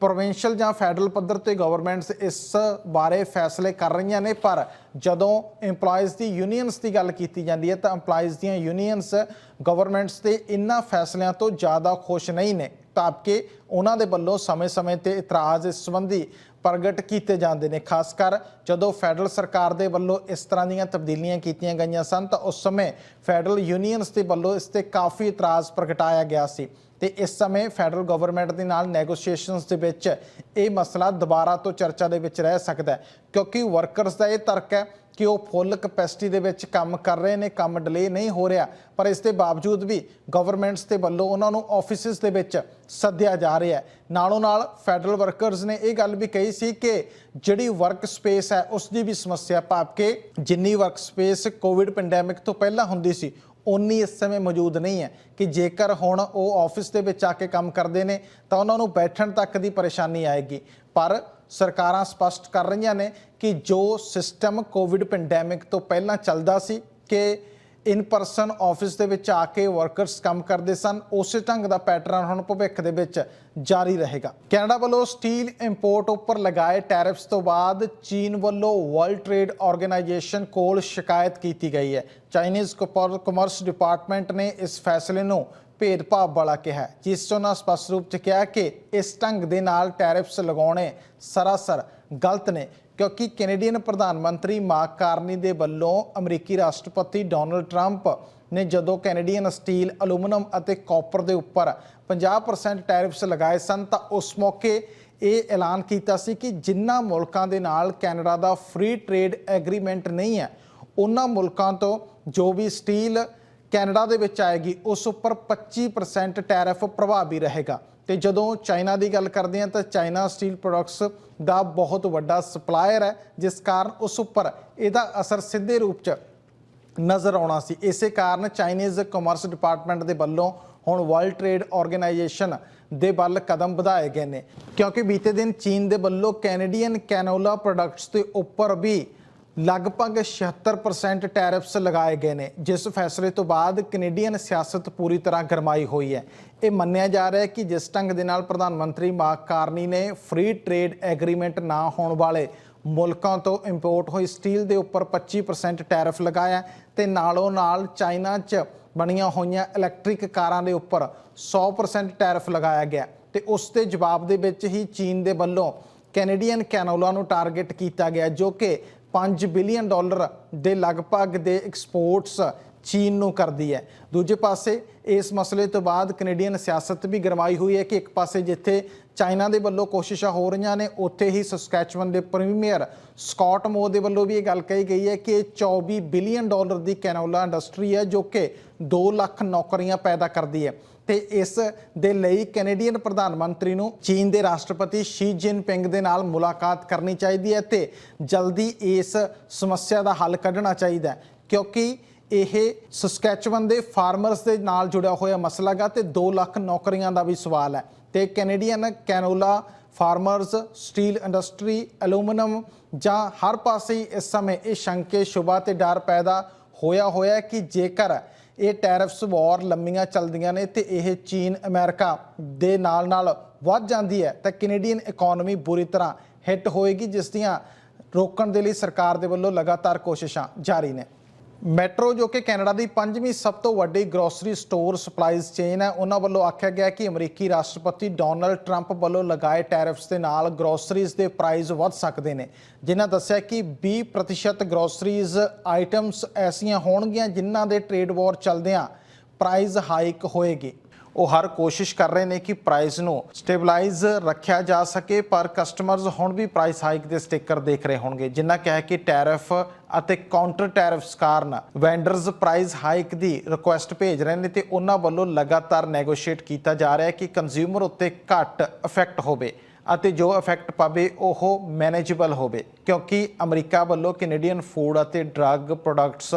ਪ੍ਰੋਵਿੰਸ਼ੀਅਲ ਜਾਂ ਫੈਡਰਲ ਪੱਧਰ ਤੇ ਗਵਰਨਮੈਂਟਸ ਇਸ ਬਾਰੇ ਫੈਸਲੇ ਕਰ ਰਹੀਆਂ ਨੇ, ਪਰ ਜਦੋਂ EMPLOYEES ਦੀ ਯੂਨੀਅਨਸ ਦੀ ਗੱਲ ਕੀਤੀ ਜਾਂਦੀ ਹੈ, ਤਾਂ EMPLOYEES ਦੀਆਂ ਯੂਨੀਅਨਸ ਗਵਰਨਮੈਂਟਸ ਤੇ ਇਨ੍ਹਾਂ ਫੈਸਲਿਆਂ ਤੋਂ ਜ਼ਿਆਦਾ ਖੁਸ਼ ਨਹੀਂ ਨੇ। ਤਾਂ ਕਿ ਉਹਨਾਂ ਦੇ ਵੱਲੋਂ ਸਮੇਂ-ਸਮੇਂ ਤੇ ਇਤਰਾਜ਼ ਇਸ ਸੰਬੰਧੀ ਪ੍ਰਗਟ ਕੀਤੇ ਜਾਂਦੇ ਨੇ। ਖਾਸ ਕਰ ਜਦੋਂ ਫੈਡਰਲ ਸਰਕਾਰ ਦੇ ਵੱਲੋਂ ਇਸ ਤਰ੍ਹਾਂ ਦੀਆਂ ਤਬਦੀਲੀਆਂ ਕੀਤੀਆਂ ਗਈਆਂ ਸਨ, ਤਾਂ ਉਸ ਸਮੇਂ ਫੈਡਰਲ ਯੂਨੀਅਨਸ ਦੇ ਵੱਲੋਂ ਇਸ ਤੇ ਕਾਫੀ ਇਤਰਾਜ਼ ਪ੍ਰਗਟਾਇਆ ਗਿਆ ਸੀ। ਤੇ ਇਸ ਸਮੇਂ ਫੈਡਰਲ ਗਵਰਨਮੈਂਟ ਦੇ ਨਾਲ ਨੈਗੋਸ਼ੀਏਸ਼ਨਸ ਦੇ ਵਿੱਚ ਇਹ ਮਸਲਾ ਦੁਬਾਰਾ ਤੋਂ ਚਰਚਾ ਦੇ ਵਿੱਚ ਰਹਿ ਸਕਦਾ ਹੈ, ਕਿਉਂਕਿ ਵਰਕਰਸ ਦਾ ਇਹ ਤਰਕ ਹੈ ਕਿ ਉਹ ਫੁੱਲ ਕਪੈਸਿਟੀ ਦੇ ਵਿੱਚ ਕੰਮ ਕਰ ਰਹੇ ਨੇ, ਕੰਮ ਡਿਲੇ ਨਹੀਂ ਹੋ ਰਿਹਾ। ਪਰ ਇਸ ਦੇ ਬਾਵਜੂਦ ਵੀ ਗਵਰਨਮੈਂਟਸ ਦੇ ਵੱਲੋਂ ਉਹਨਾਂ ਨੂੰ ਆਫਿਸਿਸ ਦੇ ਵਿੱਚ ਸੱਦਿਆ ਜਾ ਰਿਹਾ ਹੈ। ਨਾਲੋਂ ਨਾਲ ਫੈਡਰਲ ਵਰਕਰਸ ਨੇ ਇਹ ਗੱਲ ਵੀ ਕਹੀ ਸੀ ਕਿ ਜਿਹੜੀ ਵਰਕ ਸਪੇਸ ਹੈ ਉਸ ਦੀ ਵੀ ਸਮੱਸਿਆ ਭਾਵ ਕਿ ਜਿੰਨੀ ਵਰਕ ਸਪੇਸ ਕੋਵਿਡ ਪੈਂਡੈਮਿਕ ਤੋਂ ਪਹਿਲਾਂ ਹੁੰਦੀ ਸੀ ਉਨੀ ਇਸ ਸਮੇਂ ਮੌਜੂਦ ਨਹੀਂ ਹੈ ਕਿ ਜੇਕਰ ਹੁਣ ਉਹ ਆਫਿਸ ਦੇ ਵਿੱਚ ਆ ਕੇ ਕੰਮ ਕਰਦੇ ਨੇ, ਤਾਂ ਉਹਨਾਂ ਨੂੰ ਬੈਠਣ ਤੱਕ ਦੀ ਪਰੇਸ਼ਾਨੀ ਆਏਗੀ। ਪਰ ਸਰਕਾਰਾਂ ਸਪਸ਼ਟ ਕਰ ਰਹੀਆਂ ਨੇ ਕਿ ਜੋ ਸਿਸਟਮ ਕੋਵਿਡ ਪੈਂਡੈਮਿਕ ਤੋਂ ਪਹਿਲਾਂ ਚੱਲਦਾ ਸੀ, ਕਿ ਇਨ ਪਰਸਨ ਆਫਿਸ ਦੇ ਵਿੱਚ ਆ ਕੇ ਵਰਕਰਸ ਕੰਮ ਕਰਦੇ ਸਨ, ਉਸੇ ਢੰਗ ਦਾ ਪੈਟਰਨ ਹੁਣ ਭਵਿੱਖ ਦੇ ਵਿੱਚ ਜਾਰੀ ਰਹੇਗਾ। ਕੈਨੇਡਾ ਵੱਲੋਂ ਸਟੀਲ ਇੰਪੋਰਟ ਉੱਪਰ ਲਗਾਏ ਟੈਰਿਫਸ ਤੋਂ ਬਾਅਦ ਚੀਨ ਵੱਲੋਂ ਵਰਲਡ ਟ੍ਰੇਡ ਆਰਗੇਨਾਈਜੇਸ਼ਨ ਕੋਲ ਸ਼ਿਕਾਇਤ ਕੀਤੀ ਗਈ ਹੈ। ਚਾਈਨੀਜ਼ ਕਮਰਸ ਡਿਪਾਰਟਮੈਂਟ ਨੇ ਇਸ ਫੈਸਲੇ ਨੂੰ ਭੇਦਭਾਵ ਵਾਲਾ ਕਿਹਾ ਜਿਸ 'ਚ ਉਹਨਾਂ ਸਪਸ਼ਟ ਰੂਪ 'ਚ ਕਿਹਾ ਕਿ ਇਸ ਢੰਗ ਦੇ ਨਾਲ ਟੈਰਿਫਸ ਲਗਾਉਣੇ ਸਰਾਸਰ ਗਲਤ ਨੇ। ਕਿਉਂਕਿ ਕੈਨੇਡੀਅਨ ਪ੍ਰਧਾਨ ਮੰਤਰੀ ਮਾਰਕ ਕਾਰਨੀ ਦੇ ਵੱਲੋਂ ਅਮਰੀਕੀ ਰਾਸ਼ਟਰਪਤੀ ਡੋਨਲਡ ਟਰੰਪ ਨੇ ਜਦੋਂ ਕੈਨੇਡੀਅਨ ਸਟੀਲ ਐਲੂਮੀਨੀਅਮ ਅਤੇ ਕਾਪਰ ਦੇ ਉੱਪਰ 50% ਟੈਰਿਫਸ ਲਗਾਏ ਸਨ ਤਾਂ ਉਸ ਮੌਕੇ ਇਹ ਐਲਾਨ ਕੀਤਾ ਸੀ ਕਿ ਜਿਨ੍ਹਾਂ ਮੁਲਕਾਂ ਦੇ ਨਾਲ ਕੈਨੇਡਾ ਦਾ ਫ੍ਰੀ ਟ੍ਰੇਡ ਐਗਰੀਮੈਂਟ ਨਹੀਂ ਹੈ, ਉਹਨਾਂ ਮੁਲਕਾਂ ਤੋਂ ਜੋ ਵੀ ਸਟੀਲ ਕੈਨੇਡਾ ਦੇ ਵਿੱਚ ਆਏਗੀ, ਉਸ ਉੱਪਰ 25% ਟੈਰਿਫ ਪ੍ਰਭਾਵੀ ਰਹੇਗਾ। ਤੇ ਜਦੋਂ ਚਾਈਨਾ ਦੀ ਗੱਲ ਕਰਦੇ ਹਾਂ ਤਾਂ ਚਾਈਨਾ ਸਟੀਲ ਪ੍ਰੋਡਕਟਸ ਦਾ ਬਹੁਤ ਵੱਡਾ ਸਪਲਾਇਰ ਹੈ, ਜਿਸ ਕਾਰਨ ਉਸ ਉੱਪਰ ਇਹਦਾ ਅਸਰ ਸਿੱਧੇ ਰੂਪ 'ਚ ਨਜ਼ਰ ਆਉਣਾ ਸੀ। ਇਸੇ ਕਾਰਨ ਚਾਈਨੀਜ਼ ਕਮਰਸ ਡਿਪਾਰਟਮੈਂਟ ਦੇ ਵੱਲੋਂ ਹੁਣ ਵਰਲਡ ਟ੍ਰੇਡ ਆਰਗੇਨਾਈਜੇਸ਼ਨ ਦੇ ਵੱਲ ਕਦਮ ਵਧਾਏ ਗਏ ਨੇ। ਕਿਉਂਕਿ ਬੀਤੇ ਦਿਨ ਚੀਨ ਦੇ ਵੱਲੋਂ ਕੈਨੇਡੀਅਨ ਕੈਨੋਲਾ ਪ੍ਰੋਡਕਟਸ ਦੇ ਉੱਪਰ ਵੀ ਲਗਭਗ 76% ਟੈਰਿਫਸ ਲਗਾਏ ਗਏ ਨੇ, ਜਿਸ ਫੈਸਲੇ ਤੋਂ ਬਾਅਦ ਕੈਨੇਡੀਅਨ ਸਿਆਸਤ ਪੂਰੀ ਤਰ੍ਹਾਂ ਗਰਮਾਈ ਹੋਈ ਹੈ। ਇਹ ਮੰਨਿਆ ਜਾ ਰਿਹਾ ਹੈ ਕਿ ਜਿਸ ਢੰਗ ਦੇ ਨਾਲ ਪ੍ਰਧਾਨ ਮੰਤਰੀ ਮਾਰਕ ਕਾਰਨੀ ਨੇ ਫ੍ਰੀ ਟ੍ਰੇਡ ਐਗਰੀਮੈਂਟ ਨਾ ਹੋਣ ਵਾਲੇ ਮੁਲਕਾਂ ਤੋਂ ਇੰਪੋਰਟ ਹੋਈ ਸਟੀਲ ਦੇ ਉੱਪਰ 25% ਟੈਰਿਫ ਲਗਾਇਆ ਤੇ ਨਾਲੋਂ ਨਾਲ ਚਾਈਨਾ 'ਚ ਬਣੀਆਂ ਹੋਈਆਂ ਇਲੈਕਟ੍ਰਿਕ ਕਾਰਾਂ ਦੇ ਉੱਪਰ 100% ਟੈਰਿਫ ਲਗਾਇਆ ਗਿਆ ਤੇ ਉਸ ਦੇ ਜਵਾਬ ਦੇ ਵਿੱਚ ਹੀ ਚੀਨ ਦੇ ਵੱਲੋਂ ਕੈਨੇਡੀਅਨ ਕੈਨੋਲਾ ਨੂੰ ਟਾਰਗੇਟ ਕੀਤਾ ਗਿਆ, ਜੋ ਕਿ 5 ਬਿਲੀਅਨ ਡਾਲਰ ਦੇ ਲਗਭਗ ਦੇ ਐਕਸਪੋਰਟਸ ਚੀਨ ਨੂੰ ਕਰਦੀ ਹੈ। ਦੂਜੇ ਪਾਸੇ, ਇਸ ਮਸਲੇ ਤੋਂ ਬਾਅਦ ਕੈਨੇਡੀਅਨ ਸਿਆਸਤ ਵੀ ਗਰਮਾਈ ਹੋਈ ਹੈ ਕਿ ਇੱਕ ਪਾਸੇ ਜਿੱਥੇ ਚਾਈਨਾ ਦੇ ਵੱਲੋਂ ਕੋਸ਼ਿਸ਼ਾਂ ਹੋ ਰਹੀਆਂ ਨੇ, ਉੱਥੇ ਹੀ ਸਸਕੈਚੁਅਨ ਦੇ ਪ੍ਰੀਮੀਅਰ ਸਕਾਟ ਮੋ ਦੇ ਵੱਲੋਂ ਵੀ ਇਹ ਗੱਲ ਕਹੀ ਗਈ ਹੈ ਕਿ ਇਹ 24 ਬਿਲੀਅਨ ਡਾਲਰ ਦੀ ਕੈਨੋਲਾ ਇੰਡਸਟਰੀ ਹੈ ਜੋ ਕਿ 2 ਲੱਖ ਨੌਕਰੀਆਂ ਪੈਦਾ ਕਰਦੀ ਹੈ। ਤੇ ਇਸ ਦੇ ਲਈ ਕੈਨੇਡੀਅਨ ਪ੍ਰਧਾਨ ਮੰਤਰੀ ਨੂੰ ਚੀਨ ਦੇ ਰਾਸ਼ਟਰਪਤੀ ਸ਼ੀ ਜਿਨਪਿੰਗ ਦੇ ਨਾਲ ਮੁਲਾਕਾਤ ਕਰਨੀ ਚਾਹੀਦੀ ਹੈ ਤੇ ਜਲਦੀ ਇਸ ਸਮੱਸਿਆ ਦਾ ਹੱਲ ਕੱਢਣਾ ਚਾਹੀਦਾ ਹੈ, ਕਿਉਂਕਿ ਇਹ ਸਸਕੈਚੁਅਨ ਦੇ ਫਾਰਮਰਸ ਦੇ ਨਾਲ ਜੁੜਿਆ ਹੋਇਆ ਮਸਲਾ ਗਾ ਤੇ 2 ਲੱਖ ਨੌਕਰੀਆਂ ਦਾ ਵੀ ਸਵਾਲ ਹੈ। ਤੇ Canadian canola farmers, steel industry, aluminium ਜਾਂ ਹਰ ਪਾਸੇ ਹੀ ਇਸ ਸਮੇਂ ਇਹ ਸ਼ੰਕੇ, ਸ਼ੁਬਾ ਤੇ ਡਰ ਪੈਦਾ ਹੋਇਆ ਹੋਇਆ ਕਿ ਜੇਕਰ ਇਹ ਟੈਰਿਫਸ ਵਾਰ ਲੰਮੀਆਂ ਚੱਲਦੀਆਂ ਨੇ ਤੇ ਇਹ ਚੀਨ, ਅਮਰੀਕਾ ਦੇ ਨਾਲ ਨਾਲ ਵੱਧ ਜਾਂਦੀ ਹੈ ਤਾਂ ਕੈਨੇਡੀਅਨ ਇਕਨੋਮੀ ਬੁਰੀ ਤਰ੍ਹਾਂ ਹਿੱਟ ਹੋਏਗੀ, ਜਿਸ ਦੀਆਂ ਰੋਕਣ ਦੇ ਲਈ ਸਰਕਾਰ ਦੇ ਵੱਲੋਂ ਲਗਾਤਾਰ ਕੋਸ਼ਿਸ਼ਾਂ ਜਾਰੀ ਨੇ। ਮੈਟਰੋ ਜੋ ਕਿ ਕੈਨੇਡਾ ਦੀ ਪੰਜਵੀਂ ਸਭ ਤੋਂ ਵੱਡੀ ਗਰੋਸਰੀ ਸਟੋਰ ਸਪਲਾਈਜ਼ ਚੇਨ ਹੈ, ਉਹਨਾਂ ਵੱਲੋਂ ਆਖਿਆ ਗਿਆ ਕਿ ਅਮਰੀਕੀ ਰਾਸ਼ਟਰਪਤੀ ਡੋਨਲਡ ਟਰੰਪ ਵੱਲੋਂ ਲਗਾਏ ਟੈਰਿਫਸ ਦੇ ਨਾਲ ਗਰੋਸਰੀਜ਼ ਦੇ ਪ੍ਰਾਈਸ ਵੱਧ ਸਕਦੇ ਨੇ, ਜਿਨ੍ਹਾਂ ਦੱਸਿਆ ਕਿ 20% ਗਰੋਸਰੀਜ਼ ਆਈਟਮਸ ਐਸੀਆਂ ਹੋਣਗੀਆਂ ਜਿਨ੍ਹਾਂ ਦੇ ਟ੍ਰੇਡ ਵਾਰ ਚੱਲਦਿਆਂ ਪ੍ਰਾਈਸ ਹਾਈਕ ਹੋਏਗੀ। ਉਹ ਹਰ ਕੋਸ਼ਿਸ਼ ਕਰ ਰਹੇ ਨੇ ਕਿ ਪ੍ਰਾਈਸ ਨੂੰ ਸਟੇਬਲਾਈਜ਼ ਰੱਖਿਆ ਜਾ ਸਕੇ, ਪਰ ਕਸਟਮਰਸ ਹੁਣ ਵੀ ਪ੍ਰਾਈਸ ਹਾਈਕ ਦੇ ਸਟicker ਦੇਖ ਰਹੇ ਹੋਣਗੇ, ਜਿੰਨਾ ਕਿਹਾ ਕਿ ਟੈਰਿਫ ਅਤੇ ਕਾਊਂਟਰ ਟੈਰਿਫਸ ਕਾਰਨ ਵੈਂਡਰਸ ਪ੍ਰਾਈਸ ਹਾਈਕ ਦੀ ਰਿਕੁਐਸਟ ਭੇਜ ਰਹੇ ਨੇ ਤੇ ਉਹਨਾਂ ਵੱਲੋਂ ਲਗਾਤਾਰ ਨੈਗੋਸ਼ੀਏਟ ਕੀਤਾ ਜਾ ਰਿਹਾ ਹੈ ਕਿ ਕੰਜ਼ਿਊਮਰ ਉੱਤੇ ਘੱਟ ਇਫੈਕਟ ਹੋਵੇ ਅਤੇ ਜੋ ਇਫੈਕਟ ਪਾਵੇ ਉਹ ਮੈਨੇਜੇਬਲ ਹੋਵੇ, ਕਿਉਂਕਿ ਅਮਰੀਕਾ ਵੱਲੋਂ ਕੈਨੇਡੀਅਨ ਫੂਡ ਅਤੇ ਡਰੱਗ ਪ੍ਰੋਡਕਟਸ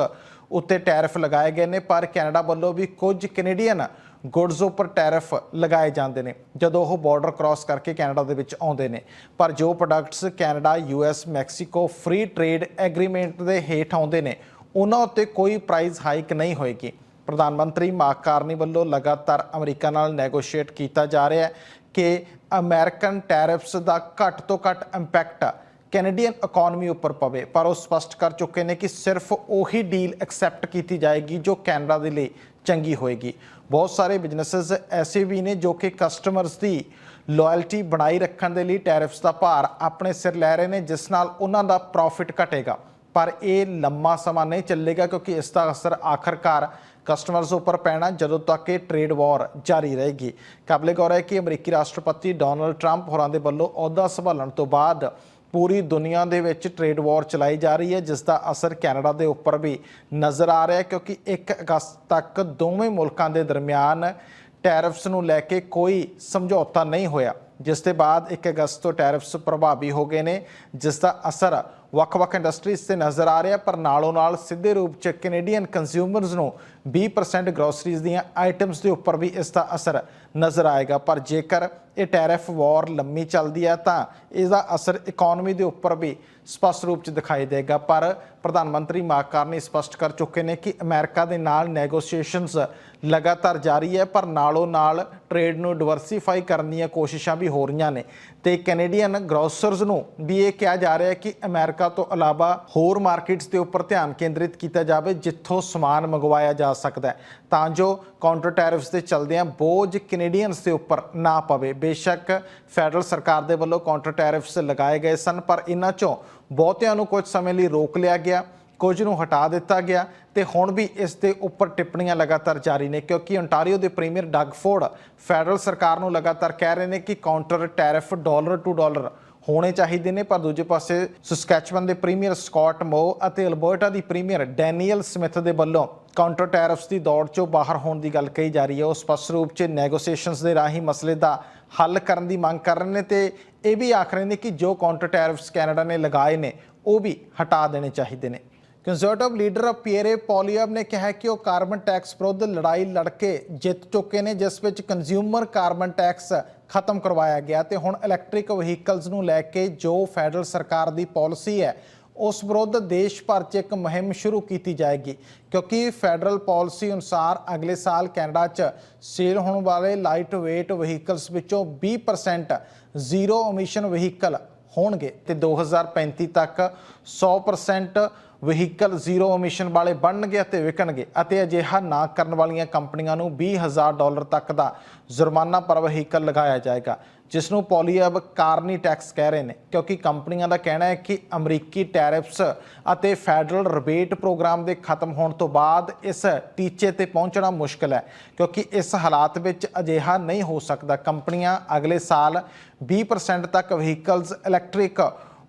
ਉੱਤੇ ਟੈਰਿਫ ਲਗਾਏ ਗਏ ਨੇ, ਪਰ ਕੈਨੇਡਾ ਵੱਲੋਂ ਵੀ ਕੁਝ ਕੈਨੇਡੀਅਨ ਗੁੱਡਸ ਉੱਪਰ ਟੈਰਿਫ ਲਗਾਏ ਜਾਂਦੇ ਨੇ, ਜਦੋਂ ਉਹ ਬਾਰਡਰ ਕ੍ਰਾਸ ਕਰਕੇ ਕੈਨੇਡਾ ਦੇ ਵਿੱਚ ਆਉਂਦੇ ਨੇ। ਪਰ ਜੋ products Canada US Mexico free trade agreement ਦੇ ਹੇਠ ਆਉਂਦੇ ਨੇ, ਉਹਨਾਂ ਉੱਤੇ ਕੋਈ ਪ੍ਰਾਈਸ ਹਾਈਕ ਨਹੀਂ ਹੋਏਗੀ। ਪ੍ਰਧਾਨ ਮੰਤਰੀ ਮਾਰਕ ਕਾਰਨੀ ਵੱਲੋਂ ਲਗਾਤਾਰ ਅਮਰੀਕਾ ਨਾਲ ਨੈਗੋਸ਼ੀਏਟ ਕੀਤਾ ਜਾ ਰਿਹਾ ਹੈ ਕਿ ਅਮਰੀਕਨ ਟੈਰਿਫਸ ਦਾ ਘੱਟ ਤੋਂ ਘੱਟ ਇੰਪੈਕਟ ਕੈਨੇਡੀਅਨ ਇਕਨੋਮੀ ਉੱਪਰ ਪਵੇ। ਪਰ ਉਹ ਸਪਸ਼ਟ ਕਰ ਚੁੱਕੇ ਨੇ ਕਿ ਸਿਰਫ ਉਹੀ ਡੀਲ ਐਕਸੈਪਟ ਕੀਤੀ ਜਾਏਗੀ ਜੋ ਕੈਨੇਡਾ ਦੇ ਲਈ ਚੰਗੀ ਹੋਏਗੀ। ਬਹੁਤ ਸਾਰੇ ਬਿਜ਼ਨੈਸਸ ਐਸੇ ਵੀ ਨੇ ਜੋ ਕਿ ਕਸਟਮਰਸ ਦੀ ਲਾਇਲਟੀ ਬਣਾਈ ਰੱਖਣ ਦੇ ਲਈ ਟੈਰਿਫਸ ਦਾ ਭਾਰ ਆਪਣੇ ਸਿਰ ਲੈ ਰਹੇ ਨੇ, ਜਿਸ ਨਾਲ ਉਹਨਾਂ ਦਾ ਪ੍ਰੋਫਿਟ ਘਟੇਗਾ। ਪਰ ਇਹ ਲੰਮਾ ਸਮਾਂ ਨਹੀਂ ਚੱਲੇਗਾ ਕਿਉਂਕਿ ਇਸ ਦਾ ਅਸਰ ਆਖਰਕਾਰ ਕਸਟਮਰਸ ਉੱਪਰ ਪੈਣਾ ਜਦੋਂ ਤੱਕ ਇਹ ਟ੍ਰੇਡ ਵਾਰ ਜਾਰੀ ਰਹੇਗੀ। ਕਾਬਲੇ ਗੌਰ ਹੈ ਕਿ ਅਮਰੀਕੀ ਰਾਸ਼ਟਰਪਤੀ ਡੋਨਲਡ ਟਰੰਪ ਹੋਰਾਂ ਦੇ ਵੱਲੋਂ ਅਹੁਦਾ ਸੰਭਾਲਣ ਤੋਂ ਬਾਅਦ ਪੂਰੀ ਦੁਨੀਆ ਦੇ ਵਿੱਚ ਟ੍ਰੇਡ ਵਾਰ ਚਲਾਈ ਜਾ ਰਹੀ ਹੈ, ਜਿਸ ਦਾ ਅਸਰ ਕੈਨੇਡਾ ਦੇ ਉੱਪਰ ਵੀ ਨਜ਼ਰ ਆ ਰਿਹਾ ਹੈ, ਕਿਉਂਕਿ 1 ਅਗਸਤ ਤੱਕ ਦੋਵੇਂ ਮੁਲਕਾਂ ਦੇ ਦਰਮਿਆਨ ਟੈਰਿਫਸ ਨੂੰ ਲੈ ਕੇ ਕੋਈ ਸਮਝੌਤਾ ਨਹੀਂ ਹੋਇਆ, ਜਿਸ ਦੇ ਬਾਅਦ 1 ਅਗਸਤ ਤੋਂ ਟੈਰਿਫਸ ਪ੍ਰਭਾਵੀ ਹੋ ਗਏ ਨੇ, ਜਿਸ ਦਾ ਅਸਰ ਵੱਖ-ਵੱਖ ਇੰਡਸਟਰੀਜ਼ ਤੇ ਨਜ਼ਰ ਆ ਰਿਹਾ ਪਰ ਨਾਲੋਂ ਨਾਲ ਸਿੱਧੇ ਰੂਪ 'ਚ ਕੈਨੇਡੀਅਨ ਕੰਜ਼ਿਊਮਰਸ ਨੂੰ 20% ਗਰੋਸਰੀਜ਼ ਦੀਆਂ ਆਈਟਮਸ ਦੇ ਉੱਪਰ ਵੀ ਇਸ ਦਾ ਅਸਰ ਨਜ਼ਰ ਆਏਗਾ। ਪਰ ਜੇਕਰ ਇਹ ਟੈਰਿਫ ਵਾਰ ਲੰਮੀ ਚੱਲਦੀ ਹੈ, ਤਾਂ ਇਸ ਦਾ ਅਸਰ ਇਕਨੋਮੀ ਦੇ ਉੱਪਰ ਵੀ ਸਪਸ਼ਟ ਰੂਪ 'ਚ ਦਿਖਾਈ ਦੇਗਾ। ਪਰ ਪ੍ਰਧਾਨ ਮੰਤਰੀ ਮਾਰਕ ਨੇ ਸਪਸ਼ਟ ਕਰ ਚੁੱਕੇ ਨੇ ਕਿ ਅਮਰੀਕਾ ਦੇ ਨਾਲ ਨੈਗੋਸ਼ੀਏਸ਼ਨਸ ਲਗਾਤਾਰ ਜਾਰੀ ਹੈ, ਪਰ ਨਾਲੋਂ ਨਾਲ ਟ੍ਰੇਡ ਨੂੰ ਡਿਵਰਸੀਫਾਈ ਕਰਨ ਦੀਆਂ ਕੋਸ਼ਿਸ਼ਾਂ ਵੀ ਹੋ ਰਹੀਆਂ ਨੇ। ਤੇ ਕੈਨੇਡੀਅਨ ਗਰੋਸਰਸ ਨੂੰ ਵੀ ਇਹ ਕਿਹਾ ਜਾ ਰਿਹਾ ਹੈ ਕਿ ਅਮਰੀਕਾ ਤੋਂ ਇਲਾਵਾ ਹੋਰ ਮਾਰਕੀਟਸ ਦੇ ਉੱਪਰ ਧਿਆਨ ਕੇਂਦਰਿਤ ਕੀਤਾ ਜਾਵੇ, ਜਿੱਥੋਂ ਸਮਾਨ ਮੰਗਵਾਇਆ ਜਾ ਸਕਦਾ ਹੈ। ਤਾਂ ਜੋ ਕਾਊਂਟਰ ਟੈਰਿਫਸ ਦੇ ਚਲਦਿਆਂ ਬੋਝ ਕੈਨੇਡੀਅਨਸ ਦੇ ਉੱਪਰ ਨਾ ਪਵੇ। ਬੇਸ਼ੱਕ ਫੈਡਰਲ ਸਰਕਾਰ ਦੇ ਵੱਲੋਂ ਕਾਊਂਟਰ ਟੈਰਿਫਸ ਲਗਾਏ ਗਏ ਸਨ, ਪਰ ਇਹਨਾਂ ਚੋਂ ਬਹੁਤਿਆਂ ਨੂੰ ਕੁਝ ਸਮੇਂ ਲਈ ਰੋਕ ਲਿਆ ਗਿਆ। ਕੁਝ ਨੂੰ ਹਟਾ ਦਿੱਤਾ ਗਿਆ ਤੇ ਹੁਣ ਵੀ ਇਸ ਦੇ ਉੱਪਰ ਟਿੱਪਣੀਆਂ ਲਗਾਤਾਰ ਜਾਰੀ ਨੇ, ਕਿਉਂਕਿ ਓਨਟਾਰੀਓ ਦੇ ਪ੍ਰੀਮੀਅਰ ਡਗ ਫੋਰਡ ਫੈਡਰਲ ਸਰਕਾਰ ਨੂੰ ਲਗਾਤਾਰ ਕਹਿ ਰਹੇ ਨੇ ਕਿ counter tariff dollar to dollar ਹੋਣੇ ਚਾਹੀਦੇ ਨੇ, ਪਰ ਦੂਜੇ ਪਾਸੇ ਸਸਕੈਚਵਨ ਦੇ ਪ੍ਰੀਮੀਅਰ ਸਕਾਟ ਮੋ ਅਤੇ ਅਲਬਰਟਾ ਦੀ ਪ੍ਰੀਮੀਅਰ ਡੈਨੀਅਲ ਸਮਿਥ ਦੇ ਵੱਲੋਂ ਕਾਊਂਟਰ ਟੈਰਿਫਸ ਦੀ ਦੌੜ ਚੋਂ ਬਾਹਰ ਹੋਣ ਦੀ ਗੱਲ ਕਹੀ ਜਾ ਰਹੀ ਹੈ। ਉਹ ਸਪਸ਼ਟ ਰੂਪ 'ਚ ਨੈਗੋਸੀਏਸ਼ਨਸ ਦੇ ਰਾਹੀਂ ਮਸਲੇ ਦਾ ਹੱਲ ਕਰਨ ਦੀ ਮੰਗ ਕਰ ਰਹੇ ਨੇ ਤੇ ਇਹ ਵੀ ਆਖ ਰਹੇ ਨੇ ਕਿ ਜੋ ਕਾਊਂਟਰ ਟੈਰਿਫਸ ਕੈਨੇਡਾ ਨੇ ਲਗਾਏ ਨੇ, ਉਹ ਵੀ ਹਟਾ ਦੇਣੇ ਚਾਹੀਦੇ ਨੇ। ਕੰਜ਼ਰਵੇਟਿਵ ਲੀਡਰ ਪੀਏਰੇ ਪੋਲੀਅਬ ਨੇ ਕਿਹਾ ਕਿ ਉਹ ਕਾਰਬਨ ਟੈਕਸ ਵਿਰੁੱਧ ਲੜਾਈ ਲੜ ਕੇ ਜਿੱਤ ਚੁੱਕੇ ਨੇ, ਜਿਸ ਵਿੱਚ ਕੰਜ਼ਿਊਮਰ ਕਾਰਬਨ ਟੈਕਸ ਖਤਮ ਕਰਵਾਇਆ ਗਿਆ ਤੇ ਹੁਣ ਇਲੈਕਟ੍ਰਿਕ ਵਹੀਕਲਸ ਨੂੰ ਲੈ ਕੇ ਜੋ ਫੈਡਰਲ ਸਰਕਾਰ ਦੀ ਪਾਲਿਸੀ ਹੈ, ਉਸ ਵਿਰੁੱਧ ਦੇਸ਼ ਭਰ 'ਚ ਇੱਕ ਮੁਹਿੰਮ ਸ਼ੁਰੂ ਕੀਤੀ ਜਾਏਗੀ। ਕਿਉਂਕਿ ਫੈਡਰਲ ਪਾਲਿਸੀ ਅਨੁਸਾਰ ਅਗਲੇ ਸਾਲ ਕੈਨੇਡਾ 'ਚ ਸੇਲ ਹੋਣ ਵਾਲੇ ਲਾਈਟ weight ਵਹੀਕਲਸ ਵਿੱਚੋਂ 20% ਜ਼ੀਰੋ ਐਮਿਸ਼ਨ ਵਹੀਕਲ ਹੋਣਗੇ ਤੇ 2035 ਤੱਕ 100% ਵਹੀਕਲ ਜ਼ੀਰੋ ਐਮਿਸ਼ਨ ਵਾਲੇ ਬਣਨਗੇ ਅਤੇ ਵਿਕਣਗੇ ਅਤੇ ਅਜਿਹਾ ਨਾ ਕਰਨ ਵਾਲੀਆਂ ਕੰਪਨੀਆਂ ਨੂੰ 20000 ਡਾਲਰ ਤੱਕ ਦਾ ਜੁਰਮਾਨਾ ਪਰ ਵਹੀਕਲ ਲਗਾਇਆ ਜਾਏਗਾ, ਜਿਸ ਨੂੰ ਪੋਲੀਅਬ ਕਾਰਨੀ ਟੈਕਸ ਕਹਿ ਰਹੇ ਨੇ, ਕਿਉਂਕਿ ਕੰਪਨੀਆਂ ਦਾ ਕਹਿਣਾ ਹੈ ਕਿ ਅਮਰੀਕੀ ਟੈਰਿਫਸ ਅਤੇ ਫੈਡਰਲ ਰਿਬੇਟ ਪ੍ਰੋਗਰਾਮ ਦੇ ਖਤਮ ਹੋਣ ਤੋਂ ਬਾਅਦ ਇਸ ਟੀਚੇ ਤੇ ਪਹੁੰਚਣਾ ਮੁਸ਼ਕਲ ਹੈ, ਕਿਉਂਕਿ ਇਸ ਹਾਲਾਤ ਵਿੱਚ ਅਜਿਹਾ ਨਹੀਂ ਹੋ ਸਕਦਾ। ਕੰਪਨੀਆਂ ਅਗਲੇ ਸਾਲ 20% ਤੱਕ ਵਹੀਕਲਸ ਇਲੈਕਟ੍ਰਿਕ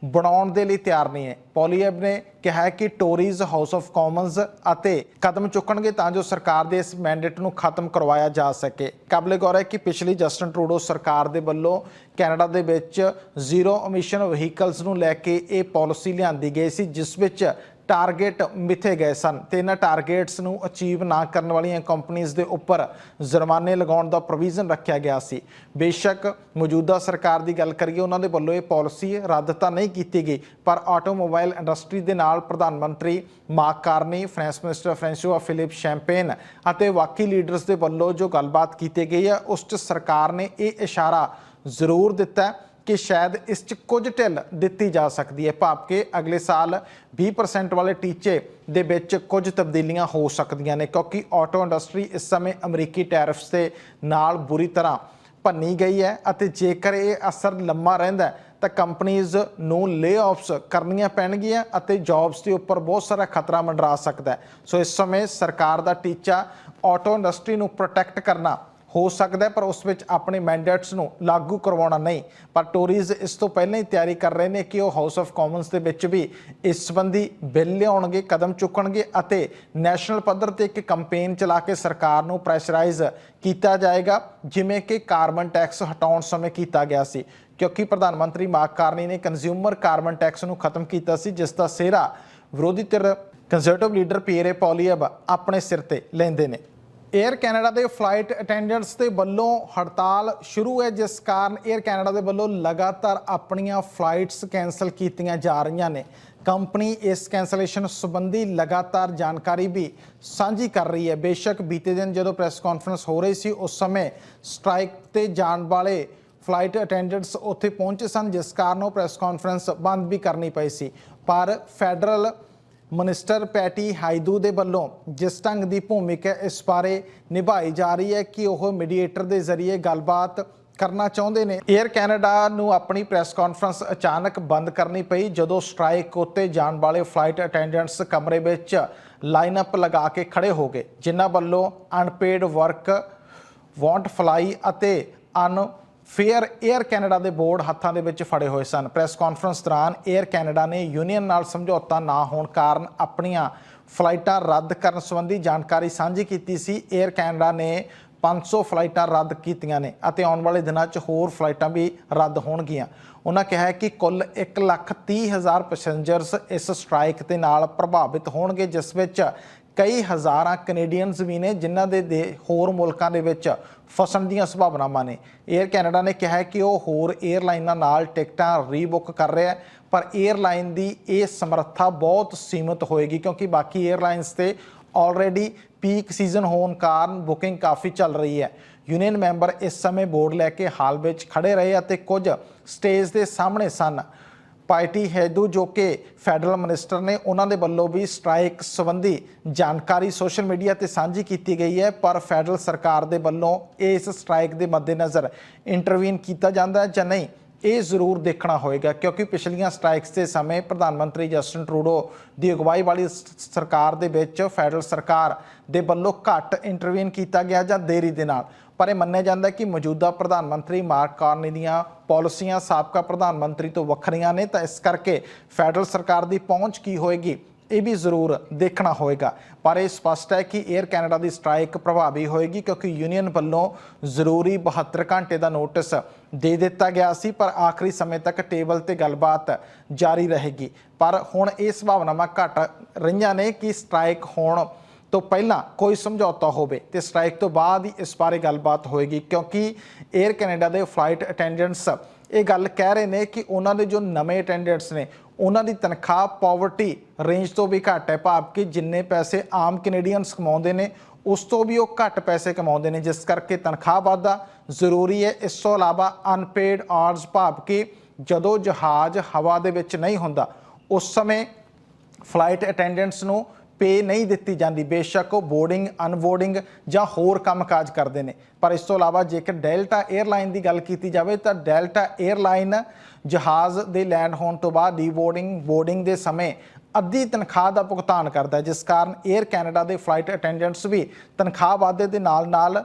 ਬਣਾਉਣ ਦੇ ਲਈ ਤਿਆਰ ਨਹੀਂ ਹੈ। ਪੋਲੀਐਬ ਨੇ ਕਿਹਾ ਹੈ ਕਿ ਟੋਰੀਜ਼, ਹਾਊਸ ਆਫ ਕਾਮਨਸ ਅਤੇ ਕਦਮ ਚੁੱਕਣਗੇ ਤਾਂ ਜੋ ਸਰਕਾਰ ਦੇ ਇਸ ਮੈਂਡੇਟ ਨੂੰ ਖਤਮ ਕਰਵਾਇਆ ਜਾ ਸਕੇ। ਕਾਬਲੇ ਗੌਰ ਹੈ ਕਿ ਪਿਛਲੀ ਜਸਟਨ ਟਰੂਡੋ ਸਰਕਾਰ ਦੇ ਵੱਲੋਂ ਕੈਨੇਡਾ ਦੇ ਵਿੱਚ ਜ਼ੀਰੋ ਐਮਿਸ਼ਨ ਵਹੀਕਲਸ ਨੂੰ ਲੈ ਕੇ ਇਹ ਪਾਲਿਸੀ ਲਿਆਂਦੀ ਗਈ ਸੀ, ਜਿਸ ਵਿੱਚ ਟਾਰਗੇਟ ਮਿੱਥੇ ਗਏ ਸਨ ਤੇ ਇਹਨਾਂ ਟਾਰਗੇਟਸ ਨੂੰ ਅਚੀਵ ਨਾ ਕਰਨ ਵਾਲੀਆਂ ਕੰਪਨੀਆਂ ਦੇ ਉੱਪਰ ਜੁਰਮਾਨੇ ਲਗਾਉਣ ਦਾ ਪ੍ਰੋਵੀਜ਼ਨ ਰੱਖਿਆ ਗਿਆ ਸੀ। ਬੇਸ਼ੱਕ ਮੌਜੂਦਾ ਸਰਕਾਰ ਦੀ ਗੱਲ ਕਰੀਏ, ਉਹਨਾਂ ਦੇ ਵੱਲੋਂ ਇਹ ਪਾਲਿਸੀ ਰੱਦ ਤਾਂ ਨਹੀਂ ਕੀਤੀ ਗਈ, ਪਰ ਆਟੋਮੋਬਾਈਲ ਇੰਡਸਟਰੀ ਦੇ ਨਾਲ ਪ੍ਰਧਾਨ ਮੰਤਰੀ Mark Carney finance minister Francois Philippe Champagne ਅਤੇ ਬਾਕੀ ਲੀਡਰਸ ਦੇ ਵੱਲੋਂ ਜੋ ਗੱਲਬਾਤ ਕੀਤੀ ਗਈ ਹੈ, ਉਸ 'ਚ ਸਰਕਾਰ ਨੇ ਇਹ ਇਸ਼ਾਰਾ ਜ਼ਰੂਰ ਦਿੱਤਾ ਹੈ। ਕਿ ਸ਼ਾਇਦ ਇਸ 'ਚ ਕੁਝ ਢਿੱਲ ਦਿੱਤੀ ਜਾ ਸਕਦੀ ਹੈ। ਭਾਵ ਕਿ ਅਗਲੇ ਸਾਲ 20% ਵਾਲੇ ਟੀਚੇ ਦੇ ਵਿੱਚ ਕੁਝ ਤਬਦੀਲੀਆਂ ਹੋ ਸਕਦੀਆਂ ਨੇ, ਕਿਉਂਕਿ ਆਟੋ ਇੰਡਸਟਰੀ ਇਸ ਸਮੇਂ ਅਮਰੀਕੀ ਟੈਰਿਫਸ ਦੇ ਨਾਲ ਬੁਰੀ ਤਰ੍ਹਾਂ ਭੰਨੀ ਗਈ ਹੈ ਅਤੇ ਜੇਕਰ ਇਹ ਅਸਰ ਲੰਮਾ ਰਹਿੰਦਾ ਤਾਂ ਕੰਪਨੀਆਂ ਨੂੰ ਲੇ-ਆਫਸ ਕਰਨੀਆਂ ਪੈਣਗੀਆਂ ਅਤੇ ਜੌਬਸ ਦੇ ਉੱਪਰ ਬਹੁਤ ਸਾਰਾ ਖਤਰਾ ਮੰਡਰਾ ਸਕਦਾ ਹੈ। ਸੋ ਇਸ ਸਮੇਂ ਸਰਕਾਰ ਦਾ ਟੀਚਾ ਆਟੋ ਇੰਡਸਟਰੀ ਨੂੰ ਪ੍ਰੋਟੈਕਟ ਕਰਨਾ ਹੋ ਸਕਦਾ ਪਰ ਉਸ ਵਿੱਚ ਆਪਣੇ ਮੈਂਡੇਟਸ ਨੂੰ ਲਾਗੂ ਕਰਵਾਉਣਾ ਨਹੀਂ। ਪਰ ਟੋਰੀਜ਼ ਇਸ ਤੋਂ ਪਹਿਲਾਂ ਹੀ ਤਿਆਰੀ ਕਰ ਰਹੇ ਨੇ ਕਿ ਉਹ ਹਾਊਸ ਆਫ ਕਾਮਨਸ ਦੇ ਵਿੱਚ ਵੀ ਇਸ ਸੰਬੰਧੀ ਬਿੱਲ ਲਿਆਉਣਗੇ, ਕਦਮ ਚੁੱਕਣਗੇ ਅਤੇ ਨੈਸ਼ਨਲ ਪੱਧਰ ਤੇ ਇੱਕ ਕੈਂਪੇਨ ਚਲਾ ਕੇ ਸਰਕਾਰ ਨੂੰ ਪ੍ਰੈਸ਼ਰਾਈਜ਼ ਕੀਤਾ ਜਾਏਗਾ, ਜਿਵੇਂ ਕਿ ਕਾਰਬਨ ਟੈਕਸ ਹਟਾਉਣ ਸਮੇਂ ਕੀਤਾ ਗਿਆ ਸੀ। ਕਿਉਂਕਿ ਪ੍ਰਧਾਨ ਮੰਤਰੀ ਮਾਰਕ ਕਾਰਨੀ ਨੇ ਕੰਜ਼ਿਊਮਰ ਕਾਰਬਨ ਟੈਕਸ ਨੂੰ ਖਤਮ ਕੀਤਾ ਸੀ, ਜਿਸ ਦਾ ਸਿਹਰਾ ਵਿਰੋਧੀ ਧਿਰ ਕੰਜ਼ਰਵੇਟਿਵ ਲੀਡਰ ਪੀਅਰੇ ਪੋਲੀਅਬ ਆਪਣੇ ਸਿਰ ਤੇ ਲੈਂਦੇ ਨੇ। 에ਅਰ ਕੈਨੇਡਾ ਦੇ ਫਲਾਈਟ ਅਟੈਂਡੈਂਟਸ ਦੇ ਵੱਲੋਂ ਹੜਤਾਲ ਸ਼ੁਰੂ ਹੈ, ਜਿਸ ਕਾਰਨ 에ਅਰ ਕੈਨੇਡਾ ਦੇ ਵੱਲੋਂ ਲਗਾਤਾਰ ਆਪਣੀਆਂ ਫਲਾਈਟਸ ਕੈਨਸਲ ਕੀਤੀਆਂ ਜਾ ਰਹੀਆਂ ਨੇ। ਕੰਪਨੀ ਇਸ ਕੈਂਸਲੇਸ਼ਨ ਸੰਬੰਧੀ ਲਗਾਤਾਰ ਜਾਣਕਾਰੀ ਵੀ ਸਾਂਝੀ ਕਰ ਰਹੀ ਹੈ। ਬੇਸ਼ੱਕ ਬੀਤੇ ਦਿਨ ਜਦੋਂ ਪ੍ਰੈਸ ਕਾਨਫਰੰਸ ਹੋ ਰਹੀ ਸੀ, ਉਸ ਸਮੇਂ ਸਟ੍ਰਾਈਕ ਤੇ ਜਾਣ ਵਾਲੇ ਫਲਾਈਟ ਅਟੈਂਡੈਂਟਸ ਉੱਥੇ ਪਹੁੰਚੇ ਸਨ, ਜਿਸ ਕਾਰਨ ਉਹ ਪ੍ਰੈਸ ਕਾਨਫਰੰਸ ਬੰਦ ਵੀ ਕਰਨੀ ਪਈ ਸੀ। ਪਰ ਫੈਡਰਲ ਮਨਿਸਟਰ ਪੈਟੀ ਹਾਈਦੂ ਦੇ ਵੱਲੋਂ ਜਿਸ ਢੰਗ ਦੀ ਭੂਮਿਕਾ ਇਸ ਬਾਰੇ ਨਿਭਾਈ ਜਾ ਰਹੀ ਹੈ ਕਿ ਉਹ ਮੀਡੀਏਟਰ ਦੇ ਜ਼ਰੀਏ ਗੱਲਬਾਤ ਕਰਨਾ ਚਾਹੁੰਦੇ ਨੇ। 에ਅਰ ਕੈਨੇਡਾ ਨੂੰ ਆਪਣੀ ਪ੍ਰੈਸ ਕਾਨਫਰੰਸ ਅਚਾਨਕ ਬੰਦ ਕਰਨੀ ਪਈ, ਜਦੋਂ ਸਟ੍ਰਾਈਕ ਉੱਤੇ ਜਾਣ ਵਾਲੇ ਫਲਾਈਟ ਅਟੈਂਡੈਂਟਸ ਕਮਰੇ ਵਿੱਚ ਲਾਈਨ ਅਪ ਲਗਾ ਕੇ ਖੜੇ ਹੋ ਗਏ, ਜਿਨ੍ਹਾਂ ਵੱਲੋਂ ਅਨਪੇਡ ਵਰਕ ਵਾਂਟ ਫਲਾਈ ਅਤੇ ਅਨ ਫੇਅਰ 에ਅਰ ਕੈਨੇਡਾ ਦੇ ਬੋਰਡ ਹੱਥਾਂ ਦੇ ਵਿੱਚ ਫੜੇ ਹੋਏ ਸਨ। ਪ੍ਰੈਸ ਕਾਨਫਰੰਸ ਦੌਰਾਨ 에ਅਰ ਕੈਨੇਡਾ ਨੇ ਯੂਨੀਅਨ ਨਾਲ ਸਮਝੌਤਾ ਨਾ ਹੋਣ ਕਾਰਨ ਆਪਣੀਆਂ ਫਲਾਈਟਾਂ ਰੱਦ ਕਰਨ ਸੰਬੰਧੀ ਜਾਣਕਾਰੀ ਸਾਂਝੀ ਕੀਤੀ ਸੀ। 에ਅਰ ਕੈਨੇਡਾ ਨੇ 500 ਫਲਾਈਟਾਂ ਰੱਦ ਕੀਤੀਆਂ ਨੇ ਅਤੇ ਆਉਣ ਵਾਲੇ ਦਿਨਾਂ 'ਚ ਹੋਰ ਫਲਾਈਟਾਂ ਵੀ ਰੱਦ ਹੋਣਗੀਆਂ। ਉਹਨਾਂ ਕਿਹਾ ਹੈ ਕਿ ਕੁੱਲ 1,30,000 ਪੈਸੇਂਜਰਸ ਇਸ ਸਟ੍ਰਾਈਕ ਦੇ ਨਾਲ ਪ੍ਰਭਾਵਿਤ ਹੋਣਗੇ ਜਿਸ ਵਿੱਚ ਕਈ ਹਜ਼ਾਰਾਂ ਕੈਨੇਡੀਅਨਸ ਵੀ ਨੇ ਜਿਨ੍ਹਾਂ ਦੇ ਹੋਰ ਮੁਲਕਾਂ ਦੇ ਵਿੱਚ ਫਸਣ ਦੀਆਂ ਸੰਭਾਵਨਾਵਾਂ ਨੇ। 에ਅਰ ਕੈਨੇਡਾ ਨੇ ਕਿਹਾ ਕਿ ਉਹ ਹੋਰ 에ਅਰਲਾਈਨਾਂ ਨਾਲ ਟਿਕਟਾਂ ਰੀਬੁੱਕ ਕਰ ਰਿਹਾ ਹੈ, ਪਰ 에ਅਰਲਾਈਨ ਦੀ ਇਹ ਸਮਰੱਥਾ ਬਹੁਤ ਸੀਮਤ ਹੋਏਗੀ ਕਿਉਂਕਿ ਬਾਕੀ 에ਅਰਲਾਈਨਸ ਤੇ ਆਲਰੇਡੀ ਪੀਕ ਸੀਜ਼ਨ ਹੋਣ ਕਾਰਨ ਬੁਕਿੰਗ ਕਾਫੀ ਚੱਲ ਰਹੀ ਹੈ। ਯੂਨੀਅਨ ਮੈਂਬਰ ਇਸ ਸਮੇਂ ਬੋਰਡ ਲੈ ਕੇ ਹਾਲ ਵਿੱਚ ਖੜੇ ਰਹੇ ਅਤੇ ਕੁਝ ਸਟੇਜ ਦੇ ਸਾਹਮਣੇ ਸਨ। ਪਾਰਟੀ ਹੈਦੂ ਜੋ ਕਿ ਫੈਡਰਲ ਮਿਨਿਸਟਰ ਨੇ ਉਹਨਾਂ ਦੇ ਵੱਲੋਂ ਵੀ ਸਟ੍ਰਾਈਕ ਸੰਬੰਧੀ ਜਾਣਕਾਰੀ ਸੋਸ਼ਲ ਮੀਡੀਆ ਤੇ ਸਾਂਝੀ ਕੀਤੀ ਗਈ ਹੈ, ਪਰ ਫੈਡਰਲ ਸਰਕਾਰ ਦੇ ਵੱਲੋਂ ਇਸ ਸਟ੍ਰਾਈਕ ਦੇ ਮੱਦੇਨਜ਼ਰ ਇੰਟਰਵੀਨ ਕੀਤਾ ਜਾਂਦਾ ਹੈ ਜਾਂ ਨਹੀਂ, ਇਹ ਜ਼ਰੂਰ ਦੇਖਣਾ ਹੋਏਗਾ, ਕਿਉਂਕਿ ਪਿਛਲੀਆਂ ਸਟ੍ਰਾਈਕਸ ਦੇ ਸਮੇਂ ਪ੍ਰਧਾਨ ਮੰਤਰੀ ਜਸਟਿਨ ਟਰੂਡੋ ਦੀ ਅਗਵਾਈ ਵਾਲੀ ਸਰਕਾਰ ਦੇ ਵਿੱਚ ਫੈਡਰਲ ਸਰਕਾਰ ਦੇ ਵੱਲੋਂ ਘੱਟ ਇੰਟਰਵੀਨ ਕੀਤਾ ਗਿਆ ਜਾਂ ਦੇਰੀ ਦੇ ਨਾਲ। ਪਰ ਇਹ ਮੰਨਿਆ ਜਾਂਦਾ ਕਿ ਮੌਜੂਦਾ ਪ੍ਰਧਾਨ ਮੰਤਰੀ ਮਾਰਕ ਕਾਰਨੀ ਦੀਆਂ ਪਾਲਿਸੀਆਂ ਸਾਬਕਾ ਪ੍ਰਧਾਨ ਮੰਤਰੀ ਤੋਂ ਵੱਖਰੀਆਂ ਨੇ, ਤਾਂ ਇਸ ਕਰਕੇ ਫੈਡਰਲ ਸਰਕਾਰ ਦੀ ਪਹੁੰਚ ਕੀ ਹੋਏਗੀ, ਇਹ ਵੀ ਜ਼ਰੂਰ ਦੇਖਣਾ ਹੋਏਗਾ। ਪਰ ਇਹ ਸਪਸ਼ਟ ਹੈ ਕਿ 에ਅਰ ਕੈਨੇਡਾ ਦੀ ਸਟ੍ਰਾਈਕ ਪ੍ਰਭਾਵੀ ਹੋਏਗੀ ਕਿਉਂਕਿ ਯੂਨੀਅਨ ਵੱਲੋਂ ਜ਼ਰੂਰੀ 72 ਘੰਟੇ ਦਾ ਨੋਟਿਸ ਦੇ ਦਿੱਤਾ ਗਿਆ ਸੀ, ਪਰ ਆਖਰੀ ਸਮੇਂ ਤੱਕ ਟੇਬਲ ਤੇ ਗੱਲਬਾਤ ਜਾਰੀ ਰਹੇਗੀ। ਪਰ ਹੁਣ ਇਹ ਸੰਭਾਵਨਾਵਾਂ ਘਟ ਰਹੀਆਂ ਨੇ ਕਿ ਸਟ੍ਰਾਈਕ ਹੋਣ ਤੋਂ ਪਹਿਲਾਂ ਕੋਈ ਸਮਝੌਤਾ ਹੋਵੇ ਤੇ ਸਟ੍ਰਾਈਕ ਤੋਂ ਬਾਅਦ ਹੀ ਇਸ ਬਾਰੇ ਗੱਲਬਾਤ ਹੋਏਗੀ, ਕਿਉਂਕਿ 에ਅਰ ਕੈਨੇਡਾ ਦੇ ਫਲਾਈਟ ਅਟੈਂਡੈਂਟਸ ਇਹ ਗੱਲ ਕਹਿ ਰਹੇ ਨੇ ਕਿ ਉਹਨਾਂ ਦੇ ਜੋ ਨਵੇਂ ਅਟੈਂਡੈਂਟਸ ਨੇ, ਉਹਨਾਂ ਦੀ ਤਨਖਾਹ ਪਾਵਰਟੀ ਰੇਂਜ ਤੋਂ ਵੀ ਘੱਟ ਹੈ, ਭਾਵ ਕਿ ਜਿੰਨੇ ਪੈਸੇ ਆਮ ਕੈਨੇਡੀਅਨਸ ਕਮਾਉਂਦੇ ਨੇ, ਉਸ ਤੋਂ ਵੀ ਉਹ ਘੱਟ ਪੈਸੇ ਕਮਾਉਂਦੇ ਨੇ, ਜਿਸ ਕਰਕੇ ਤਨਖਾਹ ਵਾਧਾ ਜ਼ਰੂਰੀ ਹੈ। ਇਸ ਤੋਂ ਇਲਾਵਾ ਅਨਪੇਡ ਆਰਸ ਭਾਵ ਕਿ ਜਦੋਂ ਜਹਾਜ਼ ਹਵਾ ਦੇ ਵਿੱਚ ਨਹੀਂ ਹੁੰਦਾ, ਉਸ ਸਮੇਂ ਫਲਾਈਟ ਅਟੈਂਡੈਂਟਸ ਨੂੰ ਪੇ ਨਹੀਂ ਦਿੱਤੀ ਜਾਂਦੀ। ਬੇਸ਼ੱਕ ਉਹ ਬੋਰਡਿੰਗ, ਅਨਬੋਰਡਿੰਗ ਜਾਂ ਹੋਰ ਕੰਮ ਕਾਜ ਕਰਦੇ ਨੇ। ਪਰ ਇਸ ਤੋਂ ਇਲਾਵਾ ਜੇਕਰ ਡੈਲਟਾ 에ਅਰਲਾਈਨ ਦੀ ਗੱਲ ਕੀਤੀ ਜਾਵੇ ਤਾਂ ਡੈਲਟਾ 에ਅਰਲਾਈਨ ਜਹਾਜ਼ ਦੇ ਲੈਂਡ ਹੋਣ ਤੋਂ ਬਾਅਦ ਡੀਬੋਰਡਿੰਗ, ਬੋਰਡਿੰਗ ਦੇ ਸਮੇਂ ਅੱਧੀ ਤਨਖਾਹ ਦਾ ਭੁਗਤਾਨ ਕਰਦਾ ਹੈ, ਜਿਸ ਕਾਰਨ 에ਅਰ ਕੈਨੇਡਾ ਦੇ ਫਲਾਈਟ ਅਟੈਂਡੈਂਟਸ ਵੀ ਤਨਖਾਹ ਵਾਧੇ ਦੇ ਨਾਲ-ਨਾਲ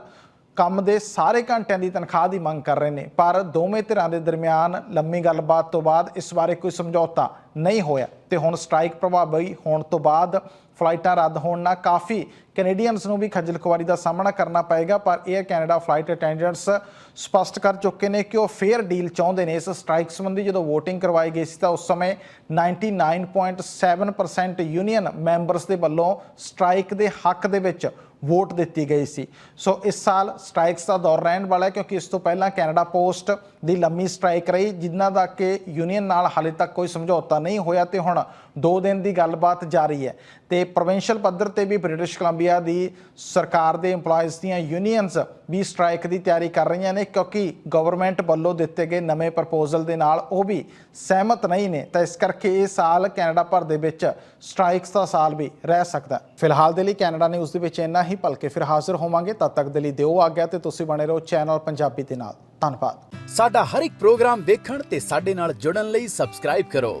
ਕੰਮ ਦੇ ਸਾਰੇ ਘੰਟਿਆਂ ਦੀ ਤਨਖਾਹ ਦੀ ਮੰਗ ਕਰ ਰਹੇ ਨੇ। ਪਰ ਦੋਵੇਂ ਧਿਰਾਂ ਦੇ ਦਰਮਿਆਨ ਲੰਮੀ ਗੱਲਬਾਤ ਤੋਂ ਬਾਅਦ ਇਸ ਬਾਰੇ ਕੋਈ ਸਮਝੌਤਾ ਨਹੀਂ ਹੋਇਆ। ਤੇ ਹੁਣ ਸਟ੍ਰਾਈਕ ਪ੍ਰਭਾਵੀ ਹੋਣ ਤੋਂ ਬਾਅਦ ਫਲਾਈਟਾਂ ਰੱਦ ਹੋਣ ਨਾਲ ਕਾਫੀ ਕੈਨੇਡੀਅਨਸ ਨੂੰ ਵੀ ਖੱਜਲ ਖੁਆਰੀ ਦਾ ਸਾਹਮਣਾ ਕਰਨਾ ਪਏਗਾ, ਪਰ 에ਅਰ ਕੈਨੇਡਾ ਫਲਾਈਟ ਅਟੈਂਡੈਂਟਸ ਸਪਸ਼ਟ ਕਰ ਚੁੱਕੇ ਨੇ ਕਿ ਉਹ ਫੇਅਰ ਡੀਲ ਚਾਹੁੰਦੇ ਨੇ। ਇਸ ਸਟ੍ਰਾਈਕ ਸੰਬੰਧੀ ਜਦੋਂ VOTING ਕਰਵਾਈ ਗਈ ਸੀ ਤਾਂ ਉਸ ਸਮੇਂ 99.7% ਯੂਨੀਅਨ ਮੈਂਬਰਸ ਦੇ ਵੱਲੋਂ ਸਟ੍ਰਾਈਕ ਦੇ ਹੱਕ ਦੇ ਵਿੱਚ ਵੋਟ ਦਿੱਤੀ ਗਈ ਸੀ। ਸੋ ਇਸ ਸਾਲ ਸਟ੍ਰਾਈਕਸ ਦਾ ਦੌਰ ਰਹਿਣ ਵਾਲਾ ਹੈ, ਕਿਉਂਕਿ ਇਸ ਤੋਂ ਪਹਿਲਾਂ ਕੈਨੇਡਾ ਪੋਸਟ ਦੀ ਲੰਮੀ ਸਟ੍ਰਾਈਕ ਰਹੀ, ਜਿਨ੍ਹਾਂ ਦਾ ਕਿ ਯੂਨੀਅਨ ਨਾਲ ਹਾਲੇ ਤੱਕ ਕੋਈ ਸਮਝੌਤਾ ਨਹੀਂ ਹੋਇਆ ਤੇ ਹੁਣ 2 ਦਿਨ ਦੀ ਗੱਲਬਾਤ ਜਾਰੀ ਹੈ। ਤੇ ਪ੍ਰੋਵਿੰਸ਼ੀਅਲ ਪੱਧਰ ਤੇ ਵੀ ਬ੍ਰਿਟਿਸ਼ ਕੋਲੰਬੀਆ ਦੀ ਸਰਕਾਰ ਦੇ EMPLOYEES ਦੀਆਂ ਯੂਨੀਅਨਸ ਵੀ ਸਟ੍ਰਾਈਕ ਦੀ ਤਿਆਰੀ ਕਰ ਰਹੀਆਂ ਨੇ ਕਿਉਂਕਿ ਗਵਰਨਮੈਂਟ ਵੱਲੋਂ ਦਿੱਤੇ ਗਏ ਨਵੇਂ ਪ੍ਰਪੋਜ਼ਲ ਦੇ ਨਾਲ ਉਹ ਵੀ ਸਹਿਮਤ ਨਹੀਂ ਨੇ। ਤਾਂ ਇਸ ਕਰਕੇ ਇਹ ਸਾਲ ਕੈਨੇਡਾ ਭਰ ਦੇ ਵਿੱਚ ਸਟ੍ਰਾਈਕਸ ਦਾ ਸਾਲ ਵੀ ਰਹਿ ਸਕਦਾ ਫਿਲਹਾਲ ਦੇ ਲਈ ਕੈਨੇਡਾ ਨਿਊਜ਼ ਦੇ ਵਿੱਚ ਇੰਨਾ ਹੀ। ਭਲਕੇ ਫਿਰ ਹਾਜ਼ਰ ਹੋਵਾਂਗੇ। ਤਦ ਤੱਕ ਦੇ ਲਈ ਦਿਓ ਆ ਗਿਆ ਤੇ ਤੁਸੀਂ ਬਣੇ ਰਹੋ ਚੈਨਲ ਪੰਜਾਬੀ ਦੇ ਨਾਲ। ਧੰਨਵਾਦ। ਸਾਡਾ ਹਰ ਇੱਕ ਪ੍ਰੋਗਰਾਮ ਦੇਖਣ ਤੇ ਸਾਡੇ ਨਾਲ ਜੁੜਨ ਲਈ ਸਬਸਕ੍ਰਾਈਬ ਕਰੋ।